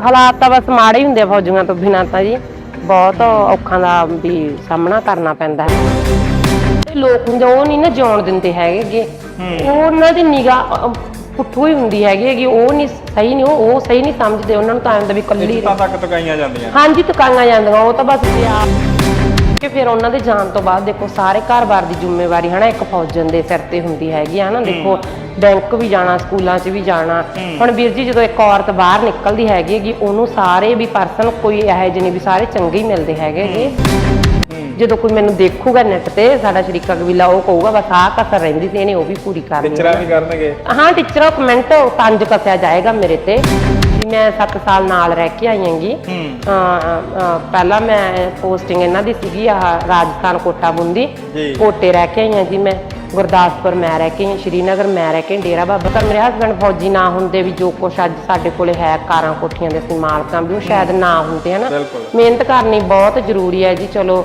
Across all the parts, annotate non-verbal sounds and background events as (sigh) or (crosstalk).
ਹਾਲਾਤ ਤਾਂ ਬਸ ਮਾੜੇ ਹੀ ਹੁੰਦੇ ਆ ਫੌਜੀਆਂ ਤੋਂ ਬਿਨਾਂ ਤਾਂ ਜੀ। ਬਹੁਤ ਔਖਾਂ ਦਾ ਵੀ ਸਾਹਮਣਾ ਕਰਨਾ ਪੈਂਦਾ ਹੈ। ਲੋਕ ਹੁੰਦੇ ਉਹ ਨਹੀਂ ਨਾ ਜਿਉਣ ਦਿੰਦੇ ਹੈਗੇ ਉਹਨਾਂ ਦੀ ਨਿਗਾਹ ਪੁੱਠੂ ਹੀ ਹੁੰਦੀ ਹੈਗੀ ਹੈਗੀ ਉਹ ਨਹੀਂ ਸਹੀ ਨਹੀਂ ਉਹ ਉਹ ਸਹੀ ਨਹੀਂ ਸਮਝਦੇ। ਉਹਨਾਂ ਨੂੰ ਤਾਂ ਆਉਂਦਾ ਵੀ ਕੱਲੀ ਇੱਜ਼ਤਾਂ ਤੱਕ ਟਕਾਈਆਂ ਜਾਂਦੀਆਂ। ਹਾਂਜੀ ਤਕਾਈਆਂ ਜਾਂਦੀਆਂ ਉਹ ਤਾਂ ਬਸ ਆਪ ਕਿ ਫਿਰ ਉਹਨਾਂ ਦੇ ਜਾਣ ਤੋਂ ਬਾਅਦ ਦੇਖੋ ਸਾਰੇ ਘਰ-ਬਾਰ ਦੀ ਜ਼ਿੰਮੇਵਾਰੀ ਹਨਾ ਇੱਕ ਫੌਜਣ ਦੇ ਸਿਰ ਤੇ ਹੁੰਦੀ ਹੈਗੀ ਆ ਨਾ ਦੇਖੋ ਬੈਂਕ ਵੀ ਜਾਣਾ ਸਕੂਲਾਂ 'ਚ ਵੀ ਜਾਣਾ। ਹੁਣ ਵੀਰ ਜੀ ਜਦੋਂ ਇੱਕ ਔਰਤ ਬਾਹਰ ਨਿਕਲਦੀ ਹੈਗੀ ਹੈਗੀ ਉਹਨੂੰ ਸਾਰੇ ਵੀ ਪਰਸਨ ਕੋਈ ਇਹੋ ਜਿਹੇ ਨਹੀਂ ਵੀ ਸਾਰੇ ਚੰਗੇ ਹੀ ਮਿਲਦੇ ਹੈਗੇ ਗੇ ਜਦੋਂ ਕੋਈ ਮੈਨੂੰ ਦੇਖੂਗਾ ਨੈਟ ਤੇ ਸਾਡਾ ਸ਼ਰੀਕਾ ਕਬੀਲਾ ਉਹ ਕਹੂਗਾ ਬਸ ਆਹ ਕਸਰ ਰਹਿੰਦੀ ਤੇ ਇਹਨੇ ਉਹ ਵੀ ਪੂਰੀ ਕਰਨੀ ਟੀਚਰਾਂ ਵੀ ਕਰਨਗੇ। ਹਾਂ ਟੀਚਰ ਕਮੈਂਟ ਤੰਜ ਕੱਸਿਆ ਜਾਏਗਾ ਮੇਰੇ ਤੇ। ਮੈਂ 7 ਸਾਲ ਨਾਲ ਰਹਿ ਕੇ ਆਈ ਹਾਂਗੀ। ਪਹਿਲਾਂ ਮੈਂ ਪੋਸਟਿੰਗ ਇਹਨਾਂ ਦੀ ਸੀਗੀ ਆ ਰਾਜਸਥਾਨ ਕੋਟਾ ਬੁੰਦੀ। ਕੋਟੇ ਰਹਿ ਕੇ ਆਈ ਹਾਂ ਜੀ ਮੈਂ ਗੁਰਦਾਸਪੁਰ ਮੈਂ ਰਹਿ ਕੇ ਸ਼੍ਰੀਨਗਰ ਮੈਂ ਰਹਿ ਕੇ ਡੇਰਾ ਬਾਬਾ ਪਰ ਮੇਰੇ ਹਸਬੰਡ ਫੌਜੀ ਨਾ ਹੁੰਦੇ ਵੀ ਜੋ ਕੁਛ ਅੱਜ ਸਾਡੇ ਕੋਲੇ ਹੈ ਕਾਰਾਂ ਕੋਠੀਆਂ ਦੇ ਅਸੀਂ ਮਾਲਕਾਂ ਵੀ ਉਹ ਸ਼ਾਇਦ ਨਾ ਹੁੰਦੇ ਹਨਾ। ਮਿਹਨਤ ਕਰਨੀ ਬਹੁਤ ਜ਼ਰੂਰੀ ਹੈ ਜੀ ਚਲੋ।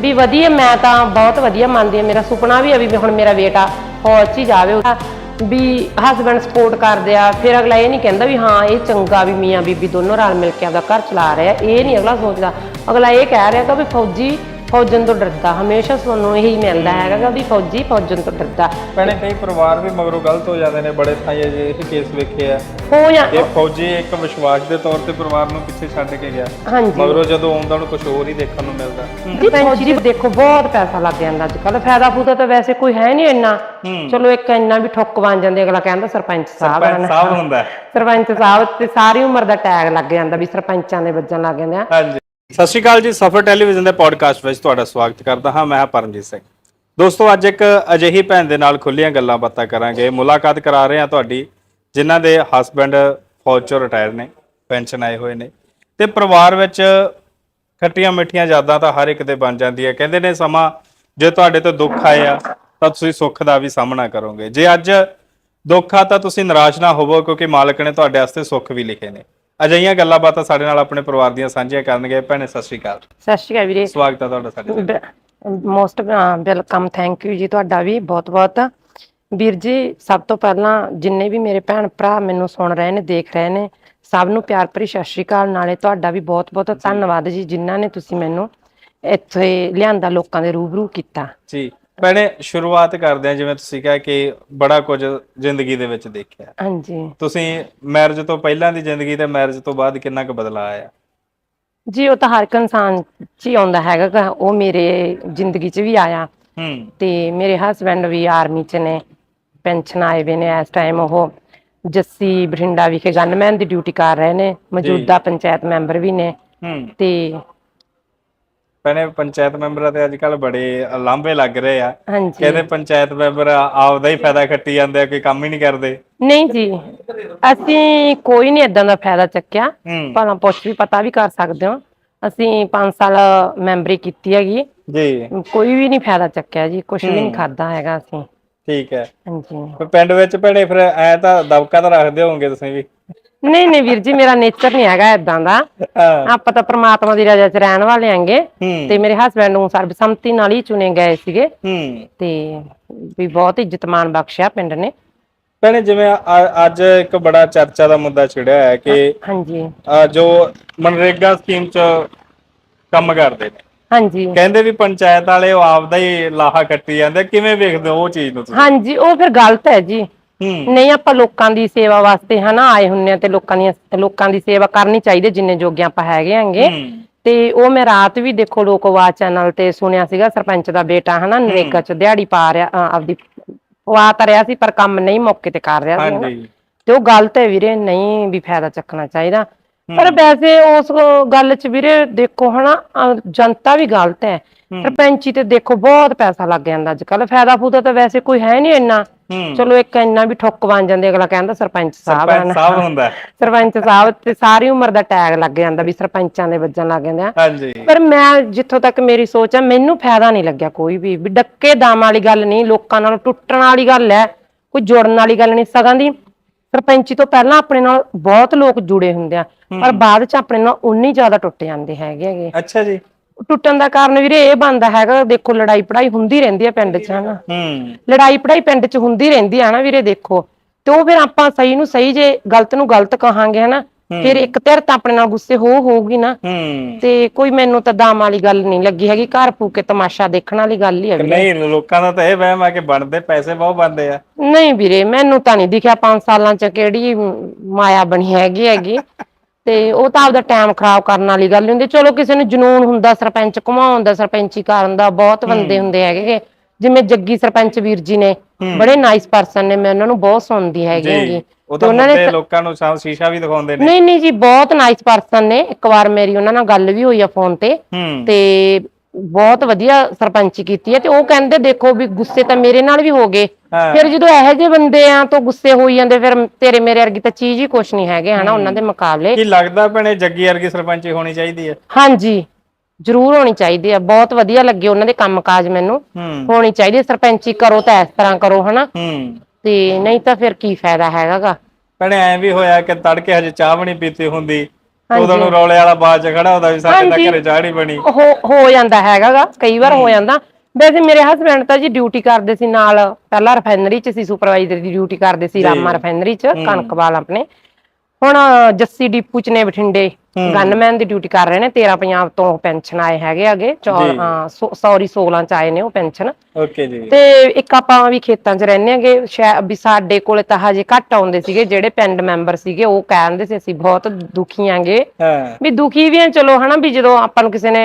ਵੀ ਵਧੀਆ ਮੈਂ ਤਾਂ ਬਹੁਤ ਵਧੀਆ ਮੰਨਦੀ ਹਾਂ ਮੇਰਾ ਸੁਪਨਾ ਵੀ ਹੈ ਵੀ ਹੁਣ ਮੇਰਾ ਬੇਟਾ ਫੌਜ 'ਚ ਜਾਵੇ ਵੀ ਹਸਬੰਡ ਸਪੋਰਟ ਕਰਦੇ ਆ, ਫਿਰ ਅਗਲਾ ਇਹ ਨਹੀਂ ਕਹਿੰਦਾ ਵੀ ਹਾਂ, ਇਹ ਚੰਗਾ ਵੀ ਮੀਆਂ ਬੀਬੀ ਦੋਨੋਂ ਰਲ ਮਿਲ ਕੇ ਆਪਦਾ ਘਰ ਚਲਾ ਰਿਹਾ, ਇਹ ਨਹੀਂ ਅਗਲਾ ਸੋਚਦਾ। ਅਗਲਾ ਇਹ ਕਹਿ ਰਿਹਾ ਕਿ ਵੀ ਫੌਜੀ ਫੌਜਨ ਤੋਂ ਡਰਦਾ ਹਮੇਸ਼ਾ ਤੁਹਾਨੂੰ ਇਹੀ ਮਿਲਦਾ ਹੈਗਾ ਕਿ ਵੀ ਫੌਜੀ ਫੌਜਨ ਤੋਂ ਡਰਦਾ। ਭੈਣੇ ਕਈ ਪਰਿਵਾਰ ਵੀ ਮਗਰੋਂ ਗਲਤ ਹੋ ਜਾਂਦੇ ਨੇ ਬੜੇ ਥਾਈਂ ਅਜੇ ਇਹ ਕੇਸ ਵੇਖੇ ਆ। ਹੋ ਜਾਂ ਇਹ ਫੌਜੀ ਇੱਕ ਵਿਸ਼ਵਾਸ ਦੇ ਤੌਰ ਤੇ ਪਰਿਵਾਰ ਨੂੰ ਪਿੱਛੇ ਛੱਡ ਕੇ ਗਿਆ। ਹਾਂਜੀ। ਮਗਰੋਂ ਜਦੋਂ ਆਉਂਦਾ ਉਹਨੂੰ ਕੁਝ ਹੋਰ ਹੀ ਦੇਖਣ ਨੂੰ ਮਿਲਦਾ। ਜੀ ਫੌਜੀ ਦੀ ਦੇਖੋ ਬਹੁਤ ਪੈਸਾ ਲੱਗ ਜਾਂਦਾ ਅੱਜ ਕੱਲ ਫਾਇਦਾ ਫੂਦਾ ਤਾਂ ਵੈਸੇ ਕੋਈ ਹੈ ਨਹੀਂ ਇੰਨਾ। ਚਲੋ ਇੱਕ ਇੰਨਾ ਵੀ ਠੁੱਕ ਬਣ ਜਾਂਦੇ ਅਗਲਾ ਕਹਿੰਦਾ ਸਰਪੰਚ ਸਾਹਿਬ ਸਰਪੰਚ ਸਾਹਿਬ ਹੁੰਦਾ। ਸਰਪੰਚ ਸਾਹਿਬ ਤੇ ਸਾਰੀ ਉਮਰ ਦਾ ਟੈਗ ਲੱਗ ਜਾਂਦਾ ਵੀ ਸਰਪੰਚਾਂ ਦੇ ਵੱਜਣ ਲੱਗ ਜਾਂਦੇ ਆ। ਹਾਂਜੀ। ਸਤਿ ਸ਼੍ਰੀ ਅਕਾਲ ਜੀ, ਸਫਰ ਟੈਲੀਵਿਜ਼ਨ ਦੇ ਪੋਡਕਾਸਟ ਵਿੱਚ ਤੁਹਾਡਾ ਸਵਾਗਤ ਕਰਦਾ ਹਾਂ, ਮੈਂ ਪਰਮਜੀਤ ਸਿੰਘ। ਦੋਸਤੋ, ਅੱਜ ਇੱਕ ਅਜਿਹੀ ਭੈਣ ਦੇ ਨਾਲ ਖੁੱਲੀਆਂ ਗੱਲਾਂ ਬਾਤਾਂ ਕਰਾਂਗੇ। ਮੁਲਾਕਾਤ ਕਰਾ ਰਹੇ ਹਾਂ ਤੁਹਾਡੀ, ਜਿਨ੍ਹਾਂ ਦੇ ਹਸਬੰਡ ਫੌਜ ਚੋਂ ਰਿਟਾਇਰ ਨੇ ਪੈਨਸ਼ਨ ਆਏ ਹੋਏ ਨੇ। ਤੇ ਪਰਿਵਾਰ ਵਿੱਚ ਖੱਟੀਆਂ ਮਿੱਠੀਆਂ ਯਾਦਾਂ ਤਾਂ ਹਰ ਇੱਕ ਦੇ ਬਣ ਜਾਂਦੀਆਂ। ਕਹਿੰਦੇ ਨੇ, ਸਮਾਂ ਜੇ ਤੁਹਾਡੇ ਤੋਂ ਦੁੱਖ ਆਇਆ ਤਾਂ ਤੁਸੀਂ ਸੁੱਖ ਦਾ ਵੀ ਸਾਹਮਣਾ ਕਰੋਗੇ। ਜੇ ਅੱਜ ਦੁੱਖ ਆ, ਤਾਂ ਤੁਸੀਂ ਨਿਰਾਸ਼ ਨਾ ਹੋਵੋ, ਕਿਉਂਕਿ ਮਾਲਕ ਨੇ ਤੁਹਾਡੇ ਵਾਸਤੇ ਸੁੱਖ ਵੀ ਲਿਖੇ ਨੇ। ਅਜਿਹੀਆਂ ਗੱਲਾਂ ਬਾਤਾਂ ਸਾਡੇ ਨਾਲ ਆਪਣੇ ਪਰਿਵਾਰ ਦੀਆਂ ਸਾਂਝੀਆਂ ਕਰਨਗੇ। ਭੈਣੇ ਸਤਿ ਸ਼੍ਰੀ ਅਕਾਲ। ਸਤਿ ਸ਼੍ਰੀ ਅਕਾਲ ਵੀਰੇ। ਸਵਾਗਤ ਹੈ ਤੁਹਾਡਾ ਸਾਡੇ ਮੋਸਟ ਵੈਲਕਮ ਥੈਂਕ ਯੂ ਜੀ ਤੁਹਾਡਾ ਵੀ ਬਹੁਤ ਬਹੁਤ। ਵੀਰ ਜੀ ਸਭ ਤੋਂ ਪਹਿਲਾਂ ਜਿੰਨੇ ਵੀ ਮੇਰੇ ਭੈਣ ਭਰਾ ਮੈਨੂੰ ਸੁਣ ਰਹੇ ਨੇ ਦੇਖ ਰਹੇ ਨੇ ਸਭ ਨੂੰ ਪਿਆਰ ਭਰੀ ਸਤਿ ਸ਼੍ਰੀ ਅਕਾਲ। ਨਾਲੇ ਤੁਹਾਡਾ ਵੀ ਬਹੁਤ ਬਹੁਤ ਧੰਨਵਾਦ ਜੀ ਜਿਨ੍ਹਾਂ ਨੇ ਤੁਸੀਂ ਮੈਨੂੰ ਇੱਥੇ ਲਿਆਂਦਾ ਲੋਕਾਂ ਦੇ ਰੂਬਰੂ ਕੀਤਾ। ਜੀ। ਭੈਣੇ ਸ਼ੁਰੂਆਤ ਕਰਦੇ ਹਾਂ ਜਿਵੇਂ ਤੁਸੀਂ ਕਿਹਾ ਕਿ ਬੜਾ ਕੁਝ ਜ਼ਿੰਦਗੀ ਦੇ ਵਿੱਚ ਦੇਖਿਆ। ਹਾਂਜੀ। ਤੁਸੀਂ ਮੈਰਿਜ ਤੋਂ ਪਹਿਲਾਂ ਦੀ ਜ਼ਿੰਦਗੀ ਤੇ ਮੈਰਿਜ ਤੋਂ ਬਾਅਦ ਕਿੰਨਾ ਕੁ ਬਦਲਾਅ ਆਇਆ? ਜੀ ਉਹ ਤਾਂ ਹਰ ਇੱਕ ਇਨਸਾਨ 'ਚ ਹੀ ਆਉਂਦਾ ਹੈਗਾ ਗਾ, ਉਹ ਮੇਰੇ ਜ਼ਿੰਦਗੀ 'ਚ ਵੀ ਆਇਆ। ਹੂੰ। ਤੇ ਮੇਰੇ ਹਸਬੰਡ ਵੀ ਆਰਮੀ 'ਚ ਨੇ ਪੈਨਸ਼ਨ ਆਏ ਵੇ ਨੇ ਇਸ ਟਾਈਮ ਉਹ। ਜੱਸੀ ਬਠਿੰਡਾ ਵਿਖੇ ਗਨਮੈਨ ਦੀ ਡਿਊਟੀ ਕਰ ਰਹੇ ਨੇ। ਮੌਜੂਦਾ ਪੰਚਾਇਤ ਮੈਂਬਰ ਵੀ ਨੇ। ਹੂੰ। ਤੇ ਭੈਣੇ ਪੰਚਾਇਤ ਮੈਂਬਰਾਂ ਤੇ ਅੱਜ ਕੱਲ ਬੜੇ ਲਾਂਭੇ ਲੱਗ ਰਹੇ ਆ। ਹਾਂਜੀ। ਕਹਿੰਦੇ ਪੰਚਾਇਤ ਮੈਂਬਰ ਆਪਦਾ ਹੀ ਫਾਇਦਾ ਖੱਟੀ ਜਾਂਦੇ ਆ ਕੋਈ ਕੰਮ ਹੀ ਨਹੀਂ ਕਰਦੇ। ਨਹੀਂ ਜੀ ਅਸੀਂ ਕੋਈ ਨਹੀਂ ਇਦਾਂ ਦਾ ਫਾਇਦਾ ਚੱਕਿਆ। ਹੂੰ। ਭਲਾ ਪੁੱਛ ਵੀ ਪਤਾ ਵੀ ਕਰ ਸਕਦੇ ਹੋ। ਅਸੀਂ 5 ਸਾਲ ਮੈਂਬਰੀ ਕੀਤੀ ਹੈਗੀ। ਜੀ। ਕੋਈ ਵੀ ਨਹੀਂ ਫਾਇਦਾ ਚੱਕਿਆ ਜੀ ਕੁਝ ਵੀ ਨਹੀਂ ਖਾਦਾ ਹੈਗਾ ਅਸੀਂ। ਠੀਕ ਹੈ। ਹਾਂਜੀ। ਫਿਰ ਪਿੰਡ ਵਿੱਚ ਭੈਣੇ ਫਿਰ ਐ ਤਾਂ ਦਬਕਾ ਤਾਂ ਰੱਖਦੇ ਹੋਵੋਗੇ ਤੁਸੀਂ ਵੀ। ਨਹੀਂ ਨਹੀਂ ਵੀਰ ਜੀ ਮੇਰਾ ਨੇਚਰ ਨਹੀਂ ਹੈਗਾ ਇਦਾਂ ਦਾ। ਆਪਾਂ ਤਾਂ ਪ੍ਰਮਾਤਮਾ ਦੀ ਰਜ਼ਾ 'ਚ ਰਹਿਣ ਵਾਲੇ ਆਂਗੇ। ਤੇ ਮੇਰੇ ਹਸਬੰਡ ਨੂੰ ਸਰਬਸੰਮਤੀ ਨਾਲ ਹੀ ਚੁਣੇ ਗਏ ਸੀਗੇ। ਤੇ ਵੀ ਬਹੁਤ ਇੱਜ਼ਤ ਬਖਸ਼ਿਆ ਪਿੰਡ ਨੇ। ਭੈਣੇ ਜਿਵੇਂ ਅੱਜ ਇੱਕ ਬੜਾ ਚਰਚਾ ਦਾ ਮੁੱਦਾ ਛਿੜਿਆ ਹੈ ਕਿ ਹਾਂਜੀ। ਜੋ ਮਨਰੇਗਾ ਸਕੀਮ ਚ ਕੰਮ ਕਰਦੇ ਨੇ। ਹਾਂਜੀ। ਕਹਿੰਦੇ ਵੀ ਪੰਚਾਇਤ ਵਾਲੇ ਉਹ ਆਪਦਾ ਹੀ ਲਾਹਾ ਕੱਟੀ ਜਾਂਦੇ ਕਿਵੇਂ ਵੇਖਦੇ ਹੋ ਉਹ ਚੀਜ਼ ਨੂੰ ਤੁਸੀਂ? ਹਾਂਜੀ ਉਹ ਫਿਰ ਗਲਤ ਹੈ ਜੀ। ਨਹੀਂ ਆਪਾਂ ਲੋਕਾਂ ਦੀ ਸੇਵਾ ਵਾਸਤੇ ਹਨਾ ਆਏ ਹੁੰਨੇ ਆ ਤੇ ਲੋਕਾਂ ਦੀਆਂ ਲੋਕਾਂ ਦੀ ਸੇਵਾ ਕਰਨੀ ਚਾਹੀਦੀ ਜਿੰਨੇ ਜੋਗੇ ਆਪਾਂ ਹੈਗੇ ਆਂਗੇ। ਤੇ ਉਹ ਮੈਂ ਰਾਤ ਵੀ ਦੇਖੋ ਲੋਕ ਆਵਾਜ਼ ਚੈਨਲ ਤੇ ਸੁਣਿਆ ਸੀਗਾ ਸਰਪੰਚ ਦਾ ਬੇਟਾ ਹਨਾ ਨਰੇਗਾ ਚ ਦਿਹਾੜੀ ਪਾ ਰਿਹਾ ਆਪਦੀ ਪਵਾ ਤਾਂ ਰਿਹਾ ਸੀ ਪਰ ਕੰਮ ਨਹੀਂ ਮੌਕੇ ਤੇ ਕਰ ਰਿਹਾ ਸੀ ਤੇ ਉਹ ਗਲਤ ਹੈ ਵੀਰੇ ਨਹੀਂ ਵੀ ਫਾਇਦਾ ਚੱਕਣਾ ਚਾਹੀਦਾ। ਪਰ ਵੈਸੇ ਉਸ ਗੱਲ 'ਚ ਵੀਰੇ ਦੇਖੋ ਹਨਾ ਅਹ ਜਨਤਾ ਵੀ ਗਲਤ ਹੈ। ਸਰਪੰਚੀ ਤੇ ਦੇਖੋ ਬਹੁਤ ਪੈਸਾ ਲੱਗ ਜਾਂਦਾ ਅੱਜ ਕੱਲ ਫਾਇਦਾ ਫੂਦਾ ਤਾਂ ਵੈਸੇ ਕੋਈ ਹੈ ਨਹੀਂ ਇੰਨਾ। ਹੂੰ। ਚਲੋ ਇੱਕ ਇੰਨਾ ਵੀ ਠੁੱਕ ਬਣ ਜਾਂਦੇ ਅਗਲਾ ਕਹਿੰਦਾ ਸਰਪੰਚ ਸਾਹਿਬ ਸਰਪੰਚ ਹਨ ਸਾਹਿਬ ਹੁੰਦਾ। ਹੈ। ਸਰਪੰਚ ਸਾਹਿਬ ਤੇ ਸਾਰੀ ਉਮਰ ਦਾ ਟੈਗ ਲੱਗ ਜਾਂਦਾ ਵੀ ਸਰਪੰਚਾਂ ਦੇ ਵੱਜਣ ਲੱਗ ਜਾਂਦੇ ਆ। ਹਾਂਜੀ। ਪਰ ਮੈਂ ਜਿੱਥੋਂ ਤੱਕ ਮੇਰੀ ਸੋਚ ਹੈ ਮੈਨੂੰ ਫਾਇਦਾ ਨਹੀਂ ਲੱਗਿਆ ਕੋਈ ਵੀ। ਵੀ ਡੱਕੇ ਦਾਮ ਵਾਲੀ ਗੱਲ ਨਹੀਂ ਲੋਕਾਂ ਨਾਲ ਟੁੱਟਣ ਵਾਲੀ ਗੱਲ ਹੈ ਕੋਈ ਜੁੜਨ ਵਾਲੀ ਗੱਲ ਨਹੀਂ ਸਗਾਂ ਦੀ ਸਰਪੰਚੀ ਤੋਂ ਪਹਿਲਾਂ ਆਪਣੇ ਨਾਲ ਬਹੁਤ ਲੋਕ ਜੁੜੇ ਹੁੰਦੇ ਆ ਪਰ ਬਾਅਦ ਚ ਆਪਣੇ ਨਾਲ ਉਨੀ ਜ਼ਿਆਦਾ ਟੁੱਟ ਜਾਂਦੇ ਹੈਗੇ ਹੈਗੇ। ਅੱਛਾ ਜੀ। ਟੁੱਟਣ ਦਾ ਕਾਰਨ ਵੀਰੇ ਇਹ ਬਣਦਾ ਹੈਗਾ ਦੇਖੋ ਲੜਾਈ ਪੜਾਈ ਹੁੰਦੀ ਰਹਿੰਦੀ ਹੈ ਪਿੰਡ 'ਚ ਹਨਾ। ਹੂੰ। ਲੜਾਈ ਪੜਾਈ ਪਿੰਡ 'ਚ ਹੁੰਦੀ ਰਹਿੰਦੀ ਆ ਨਾ ਵੀਰੇ ਦੇਖੋ। ਤੇ ਉਹ ਫਿਰ ਆਪਾਂ ਸਹੀ ਨੂੰ ਸਹੀ ਜੇ ਗਲਤ ਨੂੰ ਗਲਤ ਕਹਾਂਗੇ ਹਨਾ। ਫਿਰ ਇੱਕ ਧਿਰ ਤਾਂ ਆਪਣੇ ਨਾਲ ਗੁੱਸੇ ਹੋ ਹੋਊਗੀ ਨਾ। ਤੇ ਕੋਈ ਮੈਨੂੰ ਤਾਂ ਦਾਮ ਵਾਲੀ ਗੱਲ ਨਹੀਂ ਲੱਗੀ ਹੈਗੀ ਘਰ ਫੂਕੇ ਤਮਾਸ਼ਾ ਦੇਖਣ ਵਾਲੀ ਗੱਲ ਹੀ ਹੈ। ਨਹੀਂ ਲੋਕਾਂ ਦਾ ਤਾਂ ਇਹ ਵਹਿਮ ਆ ਕਿ ਬਣਦੇ ਪੈਸੇ ਬਹੁਤ ਬਣਦੇ ਆ। ਨਹੀਂ ਵੀਰੇ ਮੈਨੂੰ ਤਾਂ ਨਹੀਂ ਦਿਖਿਆ 5 ਸਾਲਾਂ ਚ ਕਿਹੜੀ ਮਾਇਆ ਬਣੀ ਹੈਗੀ ਹੈਗੀ। (laughs) ਤੇ ਉਹ ਤਾਂ ਆਪਦਾ ਟਾਈਮ ਖਰਾਬ ਕਰਨ ਵਾਲੀ ਗੱਲ ਹੁੰਦੀ। ਚਲੋ ਕਿਸੇ ਨੂੰ ਜਨੂਨ ਹੁੰਦਾ ਸਰਪੰਚ ਘੁਮਾਉਣ ਦਾ ਸਰਪੰਚੀ ਕਰਨ ਦਾ ਬਹੁਤ ਬੰਦੇ ਹੁੰਦੇ ਹੈਗੇ ਜਿਵੇਂ ਜੱਗੀ ਸਰਪੰਚ ਵੀਰ ਜੀ ਨੇ ਬੜੇ ਨਾਈਸ ਪਰਸਨ ਨੇ ਮੈਂ ਉਹਨਾਂ ਨੂੰ ਬਹੁਤ ਸੁਣਦੀ ਹੈਗੀ ਹੈਗੀ। ਉਹ ਤੇ ਉਹਨਾਂ ਨੇ ਲੋਕਾਂ ਨੂੰ ਸ਼ਾਮ ਸ਼ੀਸ਼ਾ ਵੀ ਦਿਖਾਉਂਦੇ ਨੇ। ਨਹੀਂ ਨਹੀਂ ਜੀ ਬਹੁਤ ਨਾਈਸ ਪਰਸਨ ਨੇ। ਇੱਕ ਵਾਰ ਮੇਰੀ ਉਹਨਾਂ ਨਾਲ ਗੱਲ ਵੀ ਹੋਈ ਆ ਫੋਨ ਤੇ। ਤੇ ਬਹੁਤ ਵਧੀਆ ਸਰਪੰਚੀ ਕੀਤੀ ਹੈ ਤੇ ਉਹ ਕਹਿੰਦੇ ਦੇਖੋ ਵੀ ਗੁੱਸੇ ਤਾਂ ਮੇਰੇ ਨਾਲ ਵੀ ਹੋ ਗਏ। ਫਿਰ ਜਦੋਂ ਇਹੋ ਜਿਹੇ ਬੰਦੇ ਆ ਤਾਂ ਗੁੱਸੇ ਹੋਈ ਜਾਂਦੇ ਫਿਰ ਤੇਰੇ ਮੇਰੇ ਵਰਗੀ ਤਾਂ ਚੀਜ਼ ਹੀ ਕੁਛ ਨਹੀਂ ਹੈਗੇ ਹਨਾ ਉਹਨਾਂ ਦੇ ਮੁਕਾਬਲੇ। ਕੀ ਲੱਗਦਾ ਭੈਣੇ ਜੱਗੀ ਵਰਗੀ ਸਰਪੰਚੀ ਹੋਣੀ ਚਾਹੀਦੀ ਹੈ ਹਾਂਜੀ ਜ਼ਰੂਰ ਹੋਣੀ ਚਾਹੀਦੀ ਆ। ਬਹੁਤ ਵਧੀਆ ਲੱਗੇ ਉਹਨਾਂ ਦੇ ਕੰਮਕਾਜ ਮੈਨੂੰ। ਹੋਣੀ ਚਾਹੀਦੀ। ਸਰਪੰਚੀ ਕਰੋ ਤਾਂ ਇਸ ਤਰ੍ਹਾਂ ਕਰੋ ਹਨਾ। ਹੂੰ। ਤੇ ਨਹੀਂ ਤਾਂ ਫਿਰ ਕੀ ਫਾਇਦਾ ਹੈਗਾਗਾ? ਭੈਣੇ ਐ ਵੀ ਹੋਇਆ ਕਿ ਤੜਕੇ ਹਜੇ ਚਾਹ ਵੀ ਨਹੀਂ ਪੀਤੀ ਹੁੰਦੀ। ਉਦੋਂ ਨੂੰ ਰੌਲੇ ਵਾਲਾ ਬਾਅਦ ਚ ਖੜਾ ਹੁੰਦਾ ਵੀ ਸਾਡੇ ਤਾਂ ਹਾਂਜੀ। ਘਰੇ ਚਾਹ ਨਹੀਂ ਬਣੀ। ਹੋ ਹੋ ਜਾਂਦਾ ਹੈਗਾਗਾ ਕਈ ਵਾਰ ਹੋ ਜਾਂਦਾ। ਵੈਸੇ ਮੇਰੇ ਹਸਬੰਡ ਤਾਂ ਜੀ ਡਿਊਟੀ ਕਰਦੇ ਸੀ ਨਾਲ ਪਹਿਲਾਂ ਰਿਫਾਈਨਰੀ ਚ ਸੀ ਸੁਪਰਵਾਈਜ਼ਰ ਦੀ ਡਿਊਟੀ ਕਰਦੇ ਸੀ ਰਾਮਾ ਰਿਫਾਈਨਰੀ ਚ ਕਣਕਵਾਲ ਆਪਣੇ। ਹੁਣ ਜੱਸੀ ਡਿਪੂ ਚ ਨੇ ਬਠਿੰਡੇ। ਗਨਮੈਨ ਦੀ ਡਿਊਟੀ ਕਰ ਰਹੇ ਨੇ 13 ਪੰਜਾਬ ਤੋਂ ਪੈਨਸ਼ਨ ਆਏ ਹੈਗੇ ਅਗੇ ਹਾਂ ਸੌਰੀ 16 ਚ ਆਏ ਨੇ ਉਹ ਪੈਨਸ਼ਨ ਓਕੇ ਜੀ। ਤੇ ਇੱਕ ਆਪਾਂ ਵੀ ਖੇਤਾਂ 'ਚ ਰਹਿੰਦੇ ਆਂਗੇ ਵੀ ਸਾਡੇ ਕੋਲੇ ਤਾਂ ਹਜੇ ਘੱਟ ਆਉਂਦੇ ਸੀਗੇ ਜਿਹੜੇ ਪਿੰਡ ਮੈਂਬਰ ਸੀਗੇ ਉਹ ਕਹਿੰਦੇ ਸੀ ਅਸੀਂ ਬਹੁਤ ਦੁਖੀ ਆਂਗੇ ਵੀ ਦੁਖੀ ਵੀ ਆ ਚਲੋ ਹਨਾ ਵੀ ਜਦੋਂ ਆਪਾਂ ਨੂੰ ਕਿਸੇ ਨੇ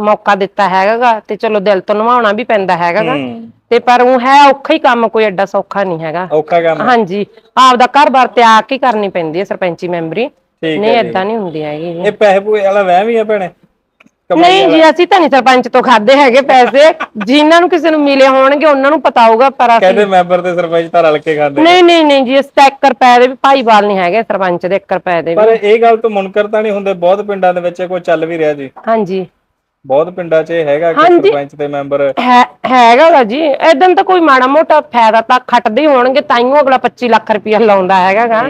ਮੌਕਾ ਦਿੱਤਾ ਹੈਗਾਗਾ ਤੇ ਚਲੋ ਦਿਲ ਤੋਂ ਨਿਭਾਉਣਾ ਵੀ ਪੈਂਦਾ ਹੈਗਾਗਾ। ਤੇ ਪਰ ਉਹ ਹੈ ਔਖਾ ਹੀ ਕੰਮ ਕੋਈ ਐਡਾ ਸੌਖਾ ਨਹੀਂ ਹੈਗਾ। ਔਖਾ ਕੰਮ। ਹਾਂਜੀ। ਆਪਦਾ ਘਰ-ਬਾਰ ਤਿਆਗ ਕੇ ਕਰਨੀ ਪੈਂਦੀ ਹੈ ਸਰਪੰਚੀ ਮੈਂਬਰੀ। ਠੀਕ ਨਹੀਂ ਐਦਾਂ ਨਹੀਂ ਹੁੰਦੀ ਹੈਗੀ ਜੀ। ਇਹ ਪੈਸੇ ਪੂਏ ਵਾਲਾ ਵਹਿਮ ਹੀ ਆ ਭੈਣੇ? ਕਮਾਈ ਨਹੀਂ ਜੀ ਅਸੀਂ ਤਾਂ ਨਹੀਂ ਸਰਪੰਚ ਤੋਂ ਖਾਦੇ ਹੈਗੇ ਪੈਸੇ। ਜਿਨ੍ਹਾਂ ਨੂੰ ਕਿਸੇ ਨੂੰ ਮਿਲੇ ਹੋਣਗੇ ਉਹਨਾਂ ਨੂੰ ਪਤਾ ਹੋਊਗਾ ਪਰ ਅਸੀਂ ਕਹਿੰਦੇ ਮੈਂਬਰ ਤੇ ਸਰਪੰਚ ਤਾਂ ਰਲ ਕੇ ਖਾਂਦੇ ਨਹੀਂ ਨਹੀਂ ਨਹੀਂ ਜੀ ਇਸ 1 ਰੁਪਏ ਦੇ ਵੀ ਭਾਈਵਾਲ ਨਹੀਂ ਹੈਗੇ ਸਰਪੰਚ ਦੇ 1 ਰੁਪਏ ਦੇ ਵੀ। ਪਰ ਇਹ ਗੱਲ ਤੋਂ ਮੁਨਕਰ ਤਾਂ ਨਹੀਂ ਹੁੰਦੇ ਬਹੁਤ ਪਿੰਡਾਂ ਦੇ ਵਿੱਚ ਇਹ ਕੋਈ ਚੱਲ ਵੀ ਰਿਹਾ ਜੀ। ਹਾਂਜੀ। ਬਹੁਤ ਪਿੰਡਾਂ 'ਚ ਇਹ ਹੈਗਾ ਕਿ ਹਾਂਜੀ। ਸਰਪੰਚ ਤੇ ਮੈਂਬਰ ਹੈ ਹੈਗਾ ਗਾ ਜੀ ਇਦਾਂ ਤਾਂ ਕੋਈ ਮਾੜਾ ਮੋਟਾ ਫਾਇਦਾ ਤਾਂ ਖੱਟਦੇ ਹੀ ਹੋਣਗੇ ਤਾਈਓ ਅਗਲਾ 25 ਲੱਖ ਰੁਪਇਆ ਲਾਉਂਦਾ ਹੈਗਾਗਾ।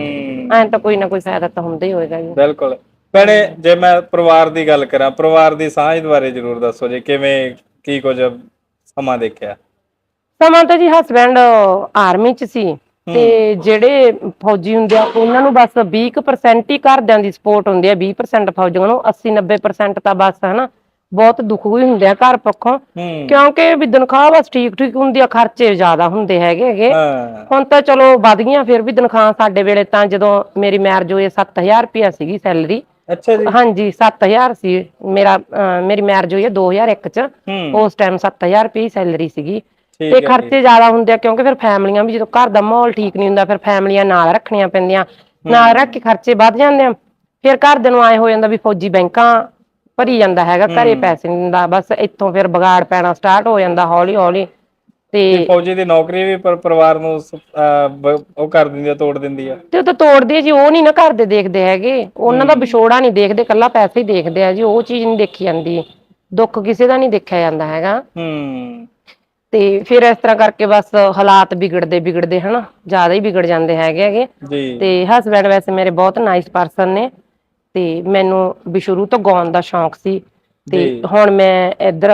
ਐਂ ਤਾਂ ਕੋਈ ਨਾ ਕੋਈ ਫਾਇਦਾ ਤਾਂ ਹੁੰਦਾ ਹੀ ਹੋਏਗਾ ਜੀ। ਬਿਲਕੁਲ। ਭੈਣੇ ਜੇ ਮੈਂ ਪਰਿਵਾਰ ਦੀ ਗੱਲ ਕਰਾਂ ਪਰਿਵਾਰ ਦੀ ਸਾਂਝ ਬਾਰੇ ਜ਼ਰੂਰ ਦੱਸੋ ਜੀ ਕਿਵੇਂ ਕੀ ਕੁਝ ਸਮਾਂ ਦੇਖਿਆ? ਸਮਾਂ ਤਾਂ ਜੀ ਹਸਬੈਂਡ ਆਰਮੀ ਚ ਸੀ ਤੇ ਜਿਹੜੇ ਫੌਜੀ ਹੁੰਦੇ ਆ ਉਹਨਾਂ ਨੂੰ ਬਸ 20% ਹੀ ਘਰਦਿਆਂ ਦੀ ਸਪੋਰਟ ਹੁੰਦੀ ਆ 20% ਫੌਜੀਆਂ ਨੂੰ 80 90% ਤਾਂ ਬਸ ਹਨਾ। ਬਹੁਤ ਦੁੱਖ ਵੀ ਹੁੰਦੇ ਆ ਘਰ ਪੱਖੋਂ। ਕਿਉਂਕਿ ਵੀ ਤਨਖਾਹ ਬਸ ਠੀਕ ਠੀਕ ਹੁੰਦੀ ਆ ਖਰਚੇ ਜ਼ਿਆਦਾ ਹੁੰਦੇ ਹੈਗੇ ਹੈਗੇ। ਹੁਣ ਤਾਂ ਚਲੋ ਵਧ ਗਈਆਂ ਫਿਰ ਵੀ ਤਨਖਾਹ ਸਾਡੇ ਵੇਲੇ ਤਾਂ ਜਦੋਂ ਮੇਰੀ ਮੈਰਿਜ ਹੋਈ 7000 ਰੁਪਿਆ ਸੀਗੀ ਸੈਲਰੀ ਅੱਛਾ ਜੀ। ਹਾਂਜੀ 7000 ਸੀ ਮੇਰਾ ਮੇਰੀ ਮੈਰਿਜ ਹੋਈ ਹੈ 2001 ਚ। ਉਸ ਟਾਈਮ 7000 ਰੁਪਏ ਸੈਲਰੀ ਸੀਗੀ। ਤੇ ਖਰਚੇ ਜ਼ਿਆਦਾ ਹੁੰਦੇ ਆ ਕਿਉਂਕਿ ਫਿਰ ਫੈਮਲੀਆਂ ਵੀ ਜਦੋਂ ਘਰ ਦਾ ਮਾਹੌਲ ਠੀਕ ਨਹੀਂ ਹੁੰਦਾ ਫਿਰ ਫੈਮਲੀਆਂ ਨਾਲ ਰੱਖਣੀਆਂ ਪੈਂਦੀਆਂ। ਨਾਲ ਰੱਖ ਕੇ ਖਰਚੇ ਵੱਧ ਜਾਂਦੇ ਆ। ਫਿਰ ਘਰ ਦੇ ਨੂੰ ਆਏ ਹੋ ਜਾਂਦਾ ਵੀ ਫੌਜੀ ਬੈਂਕਾਂ ਭਰੀ ਜਾਂਦਾ ਹੈਗਾ ਘਰੇ ਪੈਸੇ ਨਹੀਂ ਦਿੰਦਾ ਬਸ ਇੱਥੋਂ ਫਿਰ ਵਿਗਾੜ ਪੈਣਾ ਸਟਾਰਟ ਹੋ ਜਾਂਦਾ ਹੌਲੀ ਹੌਲੀ ਤੇ ਫੌਜੀ ਦੀ ਨੌਕਰੀ ਵੀ ਪਰ ਪਰਿਵਾਰ ਨੂੰ ਸ- ਅਹ ਬ- ਉਹ ਕਰ ਦਿੰਦੀ ਆ ਤੋੜ ਦਿੰਦੀ ਆ। ਤੇ ਉਹ ਤਾਂ ਤੋੜਦੇ ਜੀ ਉਹ ਨਹੀਂ ਨਾ ਘਰ ਦੇ ਦੇਖਦੇ ਹੈਗੇ ਉਹਨਾਂ ਦਾ ਵਿਛੋੜਾ ਨਹੀਂ ਦੇਖਦੇ ਕੱਲਾ ਪੈਸੇ ਹੀ ਦੇਖਦੇ ਆ ਜੀ ਉਹ ਚੀਜ਼ ਨਹੀਂ ਦੇਖੀ ਜਾਂਦੀ ਦੁੱਖ ਕਿਸੇ ਦਾ ਨਹੀਂ ਦੇਖਿਆ ਜਾਂਦਾ ਹੈਗਾ। ਹੂੰ। ਤੇ ਫਿਰ ਇਸ ਤਰ੍ਹਾਂ ਕਰਕੇ ਬਸ ਹਾਲਾਤ ਵਿਗੜਦੇ ਵਿਗੜਦੇ ਹਨਾ ਜ਼ਿਆਦਾ ਹੀ ਵਿਗੜ ਜਾਂਦੇ ਹੈਗੇ ਹੈਗੇ। ਜੀ। ਤੇ ਹਸਬੰਡ ਵੈਸੇ ਮੇਰੇ ਬਹੁਤ ਨਾਈਸ ਪਰਸਨ ਨੇ ਤੇ ਮੈਨੂੰ ਵੀ ਸ਼ੁਰੂ ਤੋਂ ਗਾਉਣ ਦਾ ਸ਼ੌਂਕ ਸੀ ਤੇ ਜੀ। ਹੁਣ ਮੈਂ ਇੱਧਰ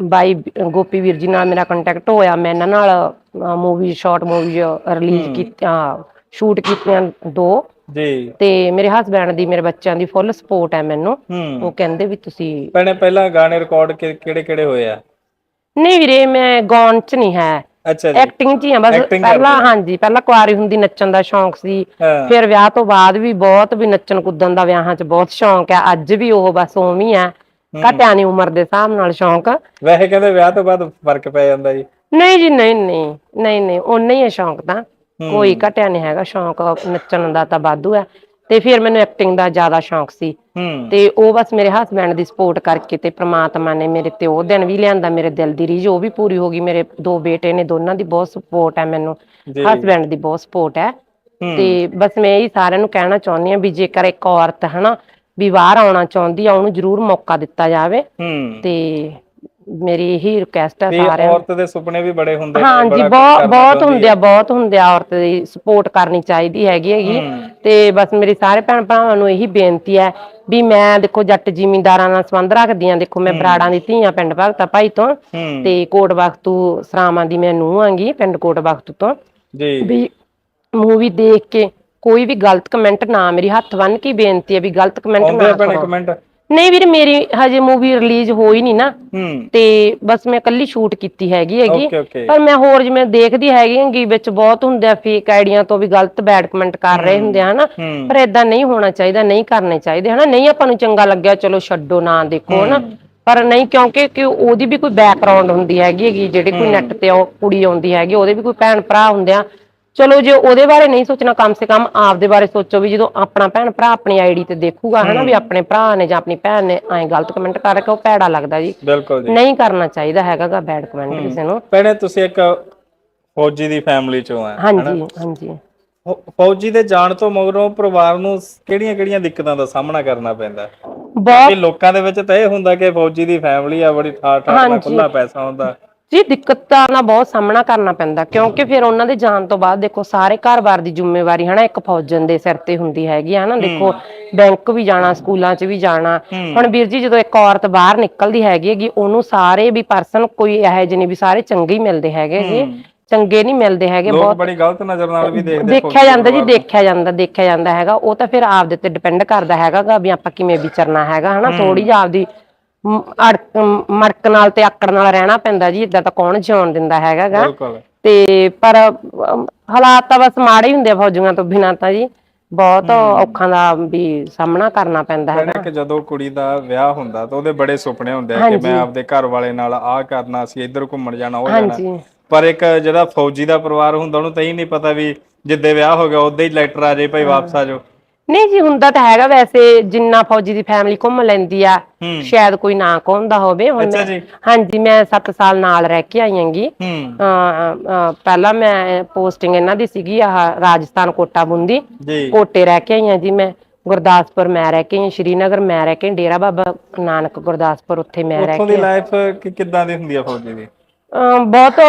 ਬਾਈ ਗੋਪੀ ਵੀਰ ਜੀ ਨਾਲ ਮੇਰਾ ਕੰਟੈਕਟ ਹੋਇਆ ਮੈਂ ਇਹਨਾਂ ਨਾਲ ਮੂਵੀ ਸ਼ਾਰਟ ਮੂਵੀ ਰਿਲੀਜ਼ ਕੀਤੀਆਂ ਸ਼ੂਟ ਕੀਤੀਆਂ ਦੋ। ਜੀ। ਤੇ ਮੇਰੇ ਹਸਬੰਡ ਦੀ ਮੇਰੇ ਬੱਚਿਆਂ ਦੀ ਫੁੱਲ ਸਪੋਰਟ ਹੈ ਮੈਨੂੰ। ਹੂੰ। ਉਹ ਕਹਿੰਦੇ ਵੀ ਤੁਸੀਂ ਭੈਣੇ ਪਹਿਲਾਂ ਗਾਣੇ ਰਿਕਾਰਡ ਕਿਹੜੇ ਕਿਹੜੇ ਹੋਏ ਆ? ਨਹੀਂ ਵੀਰੇ ਮੈਂ ਗਾਉਣ ਚ ਨਹੀਂ ਹੈ। ਅੱਛਾ ਜੀ। ਐਕਟਿੰਗ ਚ ਹੀ ਆ ਬਸ Acting ਪਹਿਲਾਂ ਹਾਂਜੀ ਪਹਿਲਾਂ ਕੁਆਰੀ ਹੁੰਦੀ ਨੱਚਣ ਦਾ ਸ਼ੌਂਕ ਸੀ। ਹਾਂ। ਫਿਰ ਵਿਆਹ ਤੋਂ ਬਾਅਦ ਵੀ ਬਹੁਤ ਵੀ ਨੱਚਣ ਕੁੱਦਣ ਦਾ ਵਿਆਹਾਂ 'ਚ ਬਹੁਤ ਸ਼ੌਂਕ ਹੈ ਅੱਜ ਵੀ ਉਹ ਬਸ ਉਵੇਂ ਹੀ ਆ। ਘਟਿਆ ਨਹੀਂ ਉਮਰ ਦੇ ਹਿਸਾਬ ਨਾਲ ਸ਼ੌਂਕ। ਵੈਸੇ ਕਹਿੰਦੇ ਵਿਆਹ ਤੋਂ ਬਾਅਦ ਫ਼ਰਕ ਪੈ ਜਾਂਦਾ ਜੀ। ਨਹੀਂ ਜੀ ਨਹੀਂ ਨਹੀਂ ਨਹੀਂ ਨਹੀਂ ਉਨਾ ਹੀ ਹੈ ਸ਼ੌਂਕ ਤਾਂ। ਕੋਈ ਘਟਿਆ ਨਹੀਂ ਹੈਗਾ ਸ਼ੌਂਕ ਨੱਚਣ ਦਾ ਤਾਂ ਵਾਧੂ ਹੈ ਤੇ ਫਿਰ ਮੈਨੂੰ ਐਕਟਿੰਗ ਦਾ ਜ਼ਿਆਦਾ ਸ਼ੌਂਕ ਸੀ। ਹੂੰ। ਤੇ ਉਹ ਬਸ ਮੇਰੇ ਹਸਬੰਡ ਦੀ ਸਪੋਰਟ ਕਰਕੇ ਤੇ ਪ੍ਰਮਾਤਮਾ ਨੇ ਮੇਰੇ ਤੇ ਉਹ ਦਿਨ ਵੀ ਲਿਆਂਦਾ ਮੇਰੇ ਦਿਲ ਦੀ ਰੀਝ ਉਹ ਵੀ ਪੂਰੀ ਹੋ ਗਈ। ਮੇਰੇ ਦੋ ਬੇਟੇ ਨੇ ਦੋਨਾਂ ਦੀ ਬਹੁਤ ਸਪੋਰਟ ਹੈ ਮੈਨੂੰ। ਜੀ। ਹਸਬੰਡ ਦੀ ਬਹੁਤ ਸਪੋਰਟ ਹੈ। ਹੂੰ। ਤੇ ਬਸ ਮੈਂ ਇਹ ਸਾਰਿਆਂ ਨੂੰ ਕਹਿਣਾ ਚਾਹੁੰਦੀ ਆ ਵੀ ਜੇਕਰ ਇੱਕ ਔਰਤ ਹਨਾ ਵੀ ਬਾਹਰ ਆਉਣਾ ਚਾਹੁੰਦੀ ਆ ਉਹਨੂੰ ਜ਼ਰੂਰ ਮੌਕਾ ਦਿੱਤਾ ਜਾਵੇ। ਹੂੰ। ਤੇ ਮੇਰੀ ਇਹੀ ਰਿਕੁਐਸਟ ਹੈ ਸਾਰਿਆਂ ਨੂੰ। ਔਰਤ ਦੇ ਸੁਪਨੇ ਵੀ ਬੜੇ ਹੁੰਦੇ ਨੇ, ਹਾਂਜੀ ਬਹੁਤ ਬਹੁਤ ਹੁੰਦੇ ਆ। ਬਹੁਤ ਹੁੰਦੇ ਆ ਔਰਤ ਦੀ ਸਪੋਰਟ ਕਰਨੀ ਚਾਹੀਦੀ ਹੈਗੀ ਹੈਗੀ। ਤੇ ਬਸ ਮੇਰੀ ਸਾਰੇ ਭੈਣ ਭਰਾਵਾਂ ਨੂੰ ਇਹੀ ਬੇਨਤੀ ਹੈ ਵੀ ਮੈਂ ਦੇਖੋ ਜੱਟ ਜ਼ਿਮੀਂਦਾਰਾਂ ਨਾਲ ਸੰਬੰਧ ਰੱਖਦੀ ਆ ਦੇਖੋ ਮੈਂ ਬਰਾੜਾਂ ਦੀ ਧੀਆਂ ਪਿੰਡ ਭਗਤਾ ਭਾਈ ਤੋਂ। ਤੇ ਕੋਟ ਬਖਤੂ ਸਰਾਵਾਂ ਦੀ ਮੈਂ ਨੂੰਹ ਆਂਗੀ ਪਿੰਡ ਕੋਟ ਬਖਤੂ ਤੋਂ। ਜੀ। ਵੀ ਮੂਵੀ ਦੇਖ ਕੇ ਕੋਈ ਵੀ ਗਲਤ ਕਮੈਂਟ ਨਾ ਮੇਰੀ ਹੱਥ ਬੰਨ ਕੇ ਬੇਨਤੀ ਹੈ ਵੀ ਗਲਤ ਕਮੈਂਟ ਨਾ ਕਰੋ ਕਮੈਂਟ ਨਹੀਂ ਵੀਰ ਮੇਰੀ ਹਜੇ ਮੂਵੀ ਰਿਲੀਜ਼ ਹੋਈ ਨਹੀਂ ਨਾ। ਹੂੰ। ਤੇ ਬਸ ਮੈਂ ਕੱਲੀ ਸ਼ੂਟ ਕੀਤੀ ਹੈਗੀ ਹੈਗੀ। ਪਰ ਮੈਂ ਹੋਰ ਜਿਵੇਂ ਦੇਖਦੀ ਹੈਗੀ ਹੈਗੀ ਵਿੱਚ ਬਹੁਤ ਹੁੰਦੇ ਆ ਫੇਕ ਆਈਡੀਆਂ ਤੋਂ ਵੀ ਗਲਤ ਬੈਡ ਕਮੈਂਟ ਕਰ ਰਹੇ ਹੁੰਦੇ ਆ ਹਨਾ। ਹੂੰ। ਪਰ ਇਦਾਂ ਨਹੀਂ ਹੋਣਾ ਚਾਹੀਦਾ ਨਹੀਂ ਕਰਨੇ ਚਾਹੀਦੇ ਹਨਾ। ਨਹੀਂ ਆਪਾਂ ਨੂੰ ਚੰਗਾ ਲੱਗਿਆ ਚਲੋ ਛੱਡੋ ਨਾ ਦੇਖੋ ਹਨਾ। ਪਰ ਨਹੀਂ ਕਿਉਂਕਿ ਕਿ ਉਹਦੀ ਵੀ ਕੋਈ ਬੈਕਗ੍ਰਾਉਂਡ ਹੁੰਦੀ ਹੈਗੀ ਹੈਗੀ ਜਿਹੜੀ ਕੋਈ ਨੈਟ ਤੇ ਕੁੜੀ ਆਉਂਦੀ ਹੈਗੀ ਉਹਦੇ ਵੀ ਕੋਈ ਭੈਣ ਭਰਾ ਹੁੰਦੇ ਆ। ਚਲੋ ਜੇ ਉਹਦੇ ਬਾਰੇ ਨਹੀਂ ਸੋਚਣਾ ਕਮ ਸੇ ਕਮ ਆਪਦੇ ਬਾਰੇ ਸੋਚੋ ਵੀ ਜਦੋਂ ਆਪਣਾ ਭੈਣ ਭਰਾ ਆਪਣੀ ਆਈਡੀ ਤੇ ਦੇਖੂਗਾ ਹਨਾ ਵੀ ਆਪਣੇ ਭਰਾ ਨੇ ਜਾਂ ਆਪਣੀ ਭੈਣ ਨੇ ਐਂ ਗਲਤ ਕਮੈਂਟ ਕਰ ਰੱਖਿਆ ਉਹ ਭੈੜਾ ਲੱਗਦਾ ਜੀ। ਬਿਲਕੁਲ ਜੀ। ਨਹੀਂ ਕਰਨਾ ਚਾਹੀਦਾ ਹੈਗਾਗਾ ਬੈਡ ਕਮੈਂਟ ਕਿਸੇ ਨੂੰ। ਭੈਣੇ ਤੁਸੀਂ ਇੱਕ ਫੌਜੀ ਦੀ ਫੈਮਿਲੀ ਚੋਂ ਆ ਹਾਂਜੀ ਹਾਂਜੀ। ਫੌ- ਫੌਜੀ ਦੇ ਜਾਣ ਤੋਂ ਮਗਰੋਂ ਪਰਿਵਾਰ ਨੂੰ ਕਿਹੜੀਆਂ-ਕਿਹੜੀਆਂ ਦਿੱਕਤਾਂ ਦਾ ਸਾਹਮਣਾ ਕਰਨਾ ਪੈਂਦਾ? ਬਹੁਤ ਕਿ ਲੋਕਾਂ ਦੇ ਵਿੱਚ ਤਾਂ ਇਹ ਹੁੰਦਾ ਕਿ ਫੌਜੀ ਦੀ ਫੈਮਿਲੀ ਆ ਬੜੀ ਠਾਠ ਖੁੱਲਾ ਪੈਸਾ ਹੁੰਦਾ। ਜੀ ਦਿੱਕਤਾਂ ਦਾ ਬਹੁਤ ਸਾਹਮਣਾ ਕਰਨਾ ਪੈਂਦਾ ਕਿਉਂਕਿ ਫਿਰ ਉਹਨਾਂ ਦੇ ਜਾਣ ਤੋਂ ਬਾਅਦ ਦੇਖੋ ਸਾਰੇ ਘਰ-ਬਾਰ ਦੀ ਜ਼ਿੰਮੇਵਾਰੀ ਹਨਾ ਇੱਕ ਫੌਜਨ ਦੇ ਸਿਰ ਤੇ ਹੁੰਦੀ ਹੈਗੀ ਹਨਾ ਦੇਖੋ ਬੈਂਕ ਵੀ ਜਾਣਾ ਸਕੂਲਾਂ 'ਚ ਵੀ ਜਾਣਾ। ਹੁਣ ਵੀਰ ਜੀ ਜਦੋਂ ਇੱਕ ਔਰਤ ਬਾਹਰ ਨਿਕਲਦੀ ਹੈਗੀ ਹੈਗੀ ਉਹਨੂੰ ਸਾਰੇ ਵੀ ਪਰਸਨ ਕੋਈ ਇਹੋ ਜਿਹੇ ਨਹੀਂ ਵੀ ਸਾਰੇ ਚੰਗੇ ਹੀ ਮਿਲਦੇ ਹੈਗੇ ਜੀ ਚੰਗੇ ਨਹੀਂ ਮਿਲਦੇ ਹੈਗੇ ਬਹੁਤ ਬੜੀ ਗਲਤ ਨਜ਼ਰ ਨਾਲ ਵੀ ਦੇਖਦੇ ਦੇਖਿਆ ਜਾਂਦਾ ਜੀ ਦੇਖਿਆ ਜਾਂਦਾ ਦੇਖਿਆ ਜਾਂਦਾ ਹੈਗਾ। ਉਹ ਤਾਂ ਫਿਰ ਆਪਦੇ ਤੇ ਡਿਪੈਂਡ ਕਰਦਾ ਹੈਗਾਗਾ ਵੀ ਆਪਾਂ ਕਿਵੇਂ ਵਿਚਰਨਾ ਹੈਗਾ ਹਨਾ ਥੋੜੀ ਜਿਹੀ ਆਪਦੀ ਅੜਕ ਮੜਕ ਨਾਲ ਤੇ ਆਕੜ ਨਾਲ ਰਹਿਣਾ ਪੈਂਦਾ ਜੀ ਇਦਾਂ ਤਾਂ ਕੌਣ ਜਿਉਣ ਦਿੰਦਾ ਹੈਗਾਗਾ। ਬਿਲਕੁਲ। ਤੇ ਪਰ ਅਮ, ਹਾਲਾਤ ਤਾਂ ਬਸ ਮਾੜੇ ਹੀ ਹੁੰਦੇ ਆ ਫੌਜੀਆਂ ਤੋਂ ਬਿਨਾਂ ਤਾਂ ਜੀ। ਬਹੁਤ ਔਖਾਂ ਦਾ ਵੀ ਸਾਹਮਣਾ ਕਰਨਾ ਪੈਂਦਾ ਕਹਿੰਦੇ ਕਿ ਜਦੋਂ ਕੁੜੀ ਦਾ ਵਿਆਹ ਹੁੰਦਾ ਤਾਂ ਉਹਦੇ ਬੜੇ ਸੁਪਨੇ ਹੁੰਦੇ ਆ ਕਿ ਮੈਂ ਆਪਦੇ ਘਰ ਵਾਲੇ ਨਾਲ ਆਹ ਕਰਨਾ ਸੀ ਇੱਧਰ ਘੁੰਮਣ ਜਾਣਾ ਉਹ ਜਾਣਾ। ਹਾਂਜੀ। ਪਰ ਇੱਕ ਜਿਹੜਾ ਫੌਜੀ ਦਾ ਪਰਿਵਾਰ ਹੁੰਦਾ ਉਹਨੂੰ ਤਾਂ ਹੀ ਨਹੀਂ ਪਤਾ ਵੀ ਜਿੱਦੇ ਵਿਆਹ ਹੋ ਗਿਆ ਉਦੋਂ ਹੀ ਲੈਟਰ ਆ ਜਾਏ ਭਾਈ ਵਾਪਸ ਆ ਜਾਓ। ਨਹੀਂ ਜੀ ਹੁੰਦਾ ਤਾਂ ਹੈਗਾ ਵੈਸੇ ਜਿੰਨਾ ਫੌਜੀ ਦੀ ਫੈਮਿਲੀ ਘੁੰਮ ਲੈਂਦੀ ਆ ਹੂੰ। ਸ਼ਾਇਦ ਕੋਈ ਨਾ ਘੁੰਮਦਾ ਹੋਵੇ ਹੁਣ ਅੱਛਾ ਮੈਂ- ਜੀ। ਹਾਂਜੀ ਮੈਂ 7 ਸਾਲ ਨਾਲ ਰਹਿ ਕੇ ਆਈ ਆਂਗੀ ਹੂੰ। ਅਹ, ਅਹ, ਪਹਿਲਾਂ ਮੈਂ ਪੋਸਟਿੰਗ ਇਹਨਾਂ ਦੀ ਸੀਗੀ ਆਹ ਰਾਜਸਥਾਨ ਕੋਟਾ ਬੁੰਦੀ। ਜੀ। ਕੋਟੇ ਰਹਿ ਕੇ ਆਈ ਹਾਂ ਜੀ ਮੈਂ ਗੁਰਦਾਸਪੁਰ ਮੈਂ ਰਹਿ ਕੇ ਆਈ ਹਾਂ, ਸ਼੍ਰੀਨਗਰ ਮੈਂ ਰਹਿ ਕੇ ਆਈ, ਡੇਰਾ ਬਾਬਾ ਨਾਨਕ ਗੁਰਦਾਸਪੁਰ ਉੱਥੇ ਮੈਂ ਰਹਿ ਉੱਥੋਂ ਦੀ ਲਾਈਫ ਕਿੱਦਾਂ ਦੀ ਹੁੰਦੀ ਆ ਫੌਜੀ ਦੀ? ਬਹੁਤ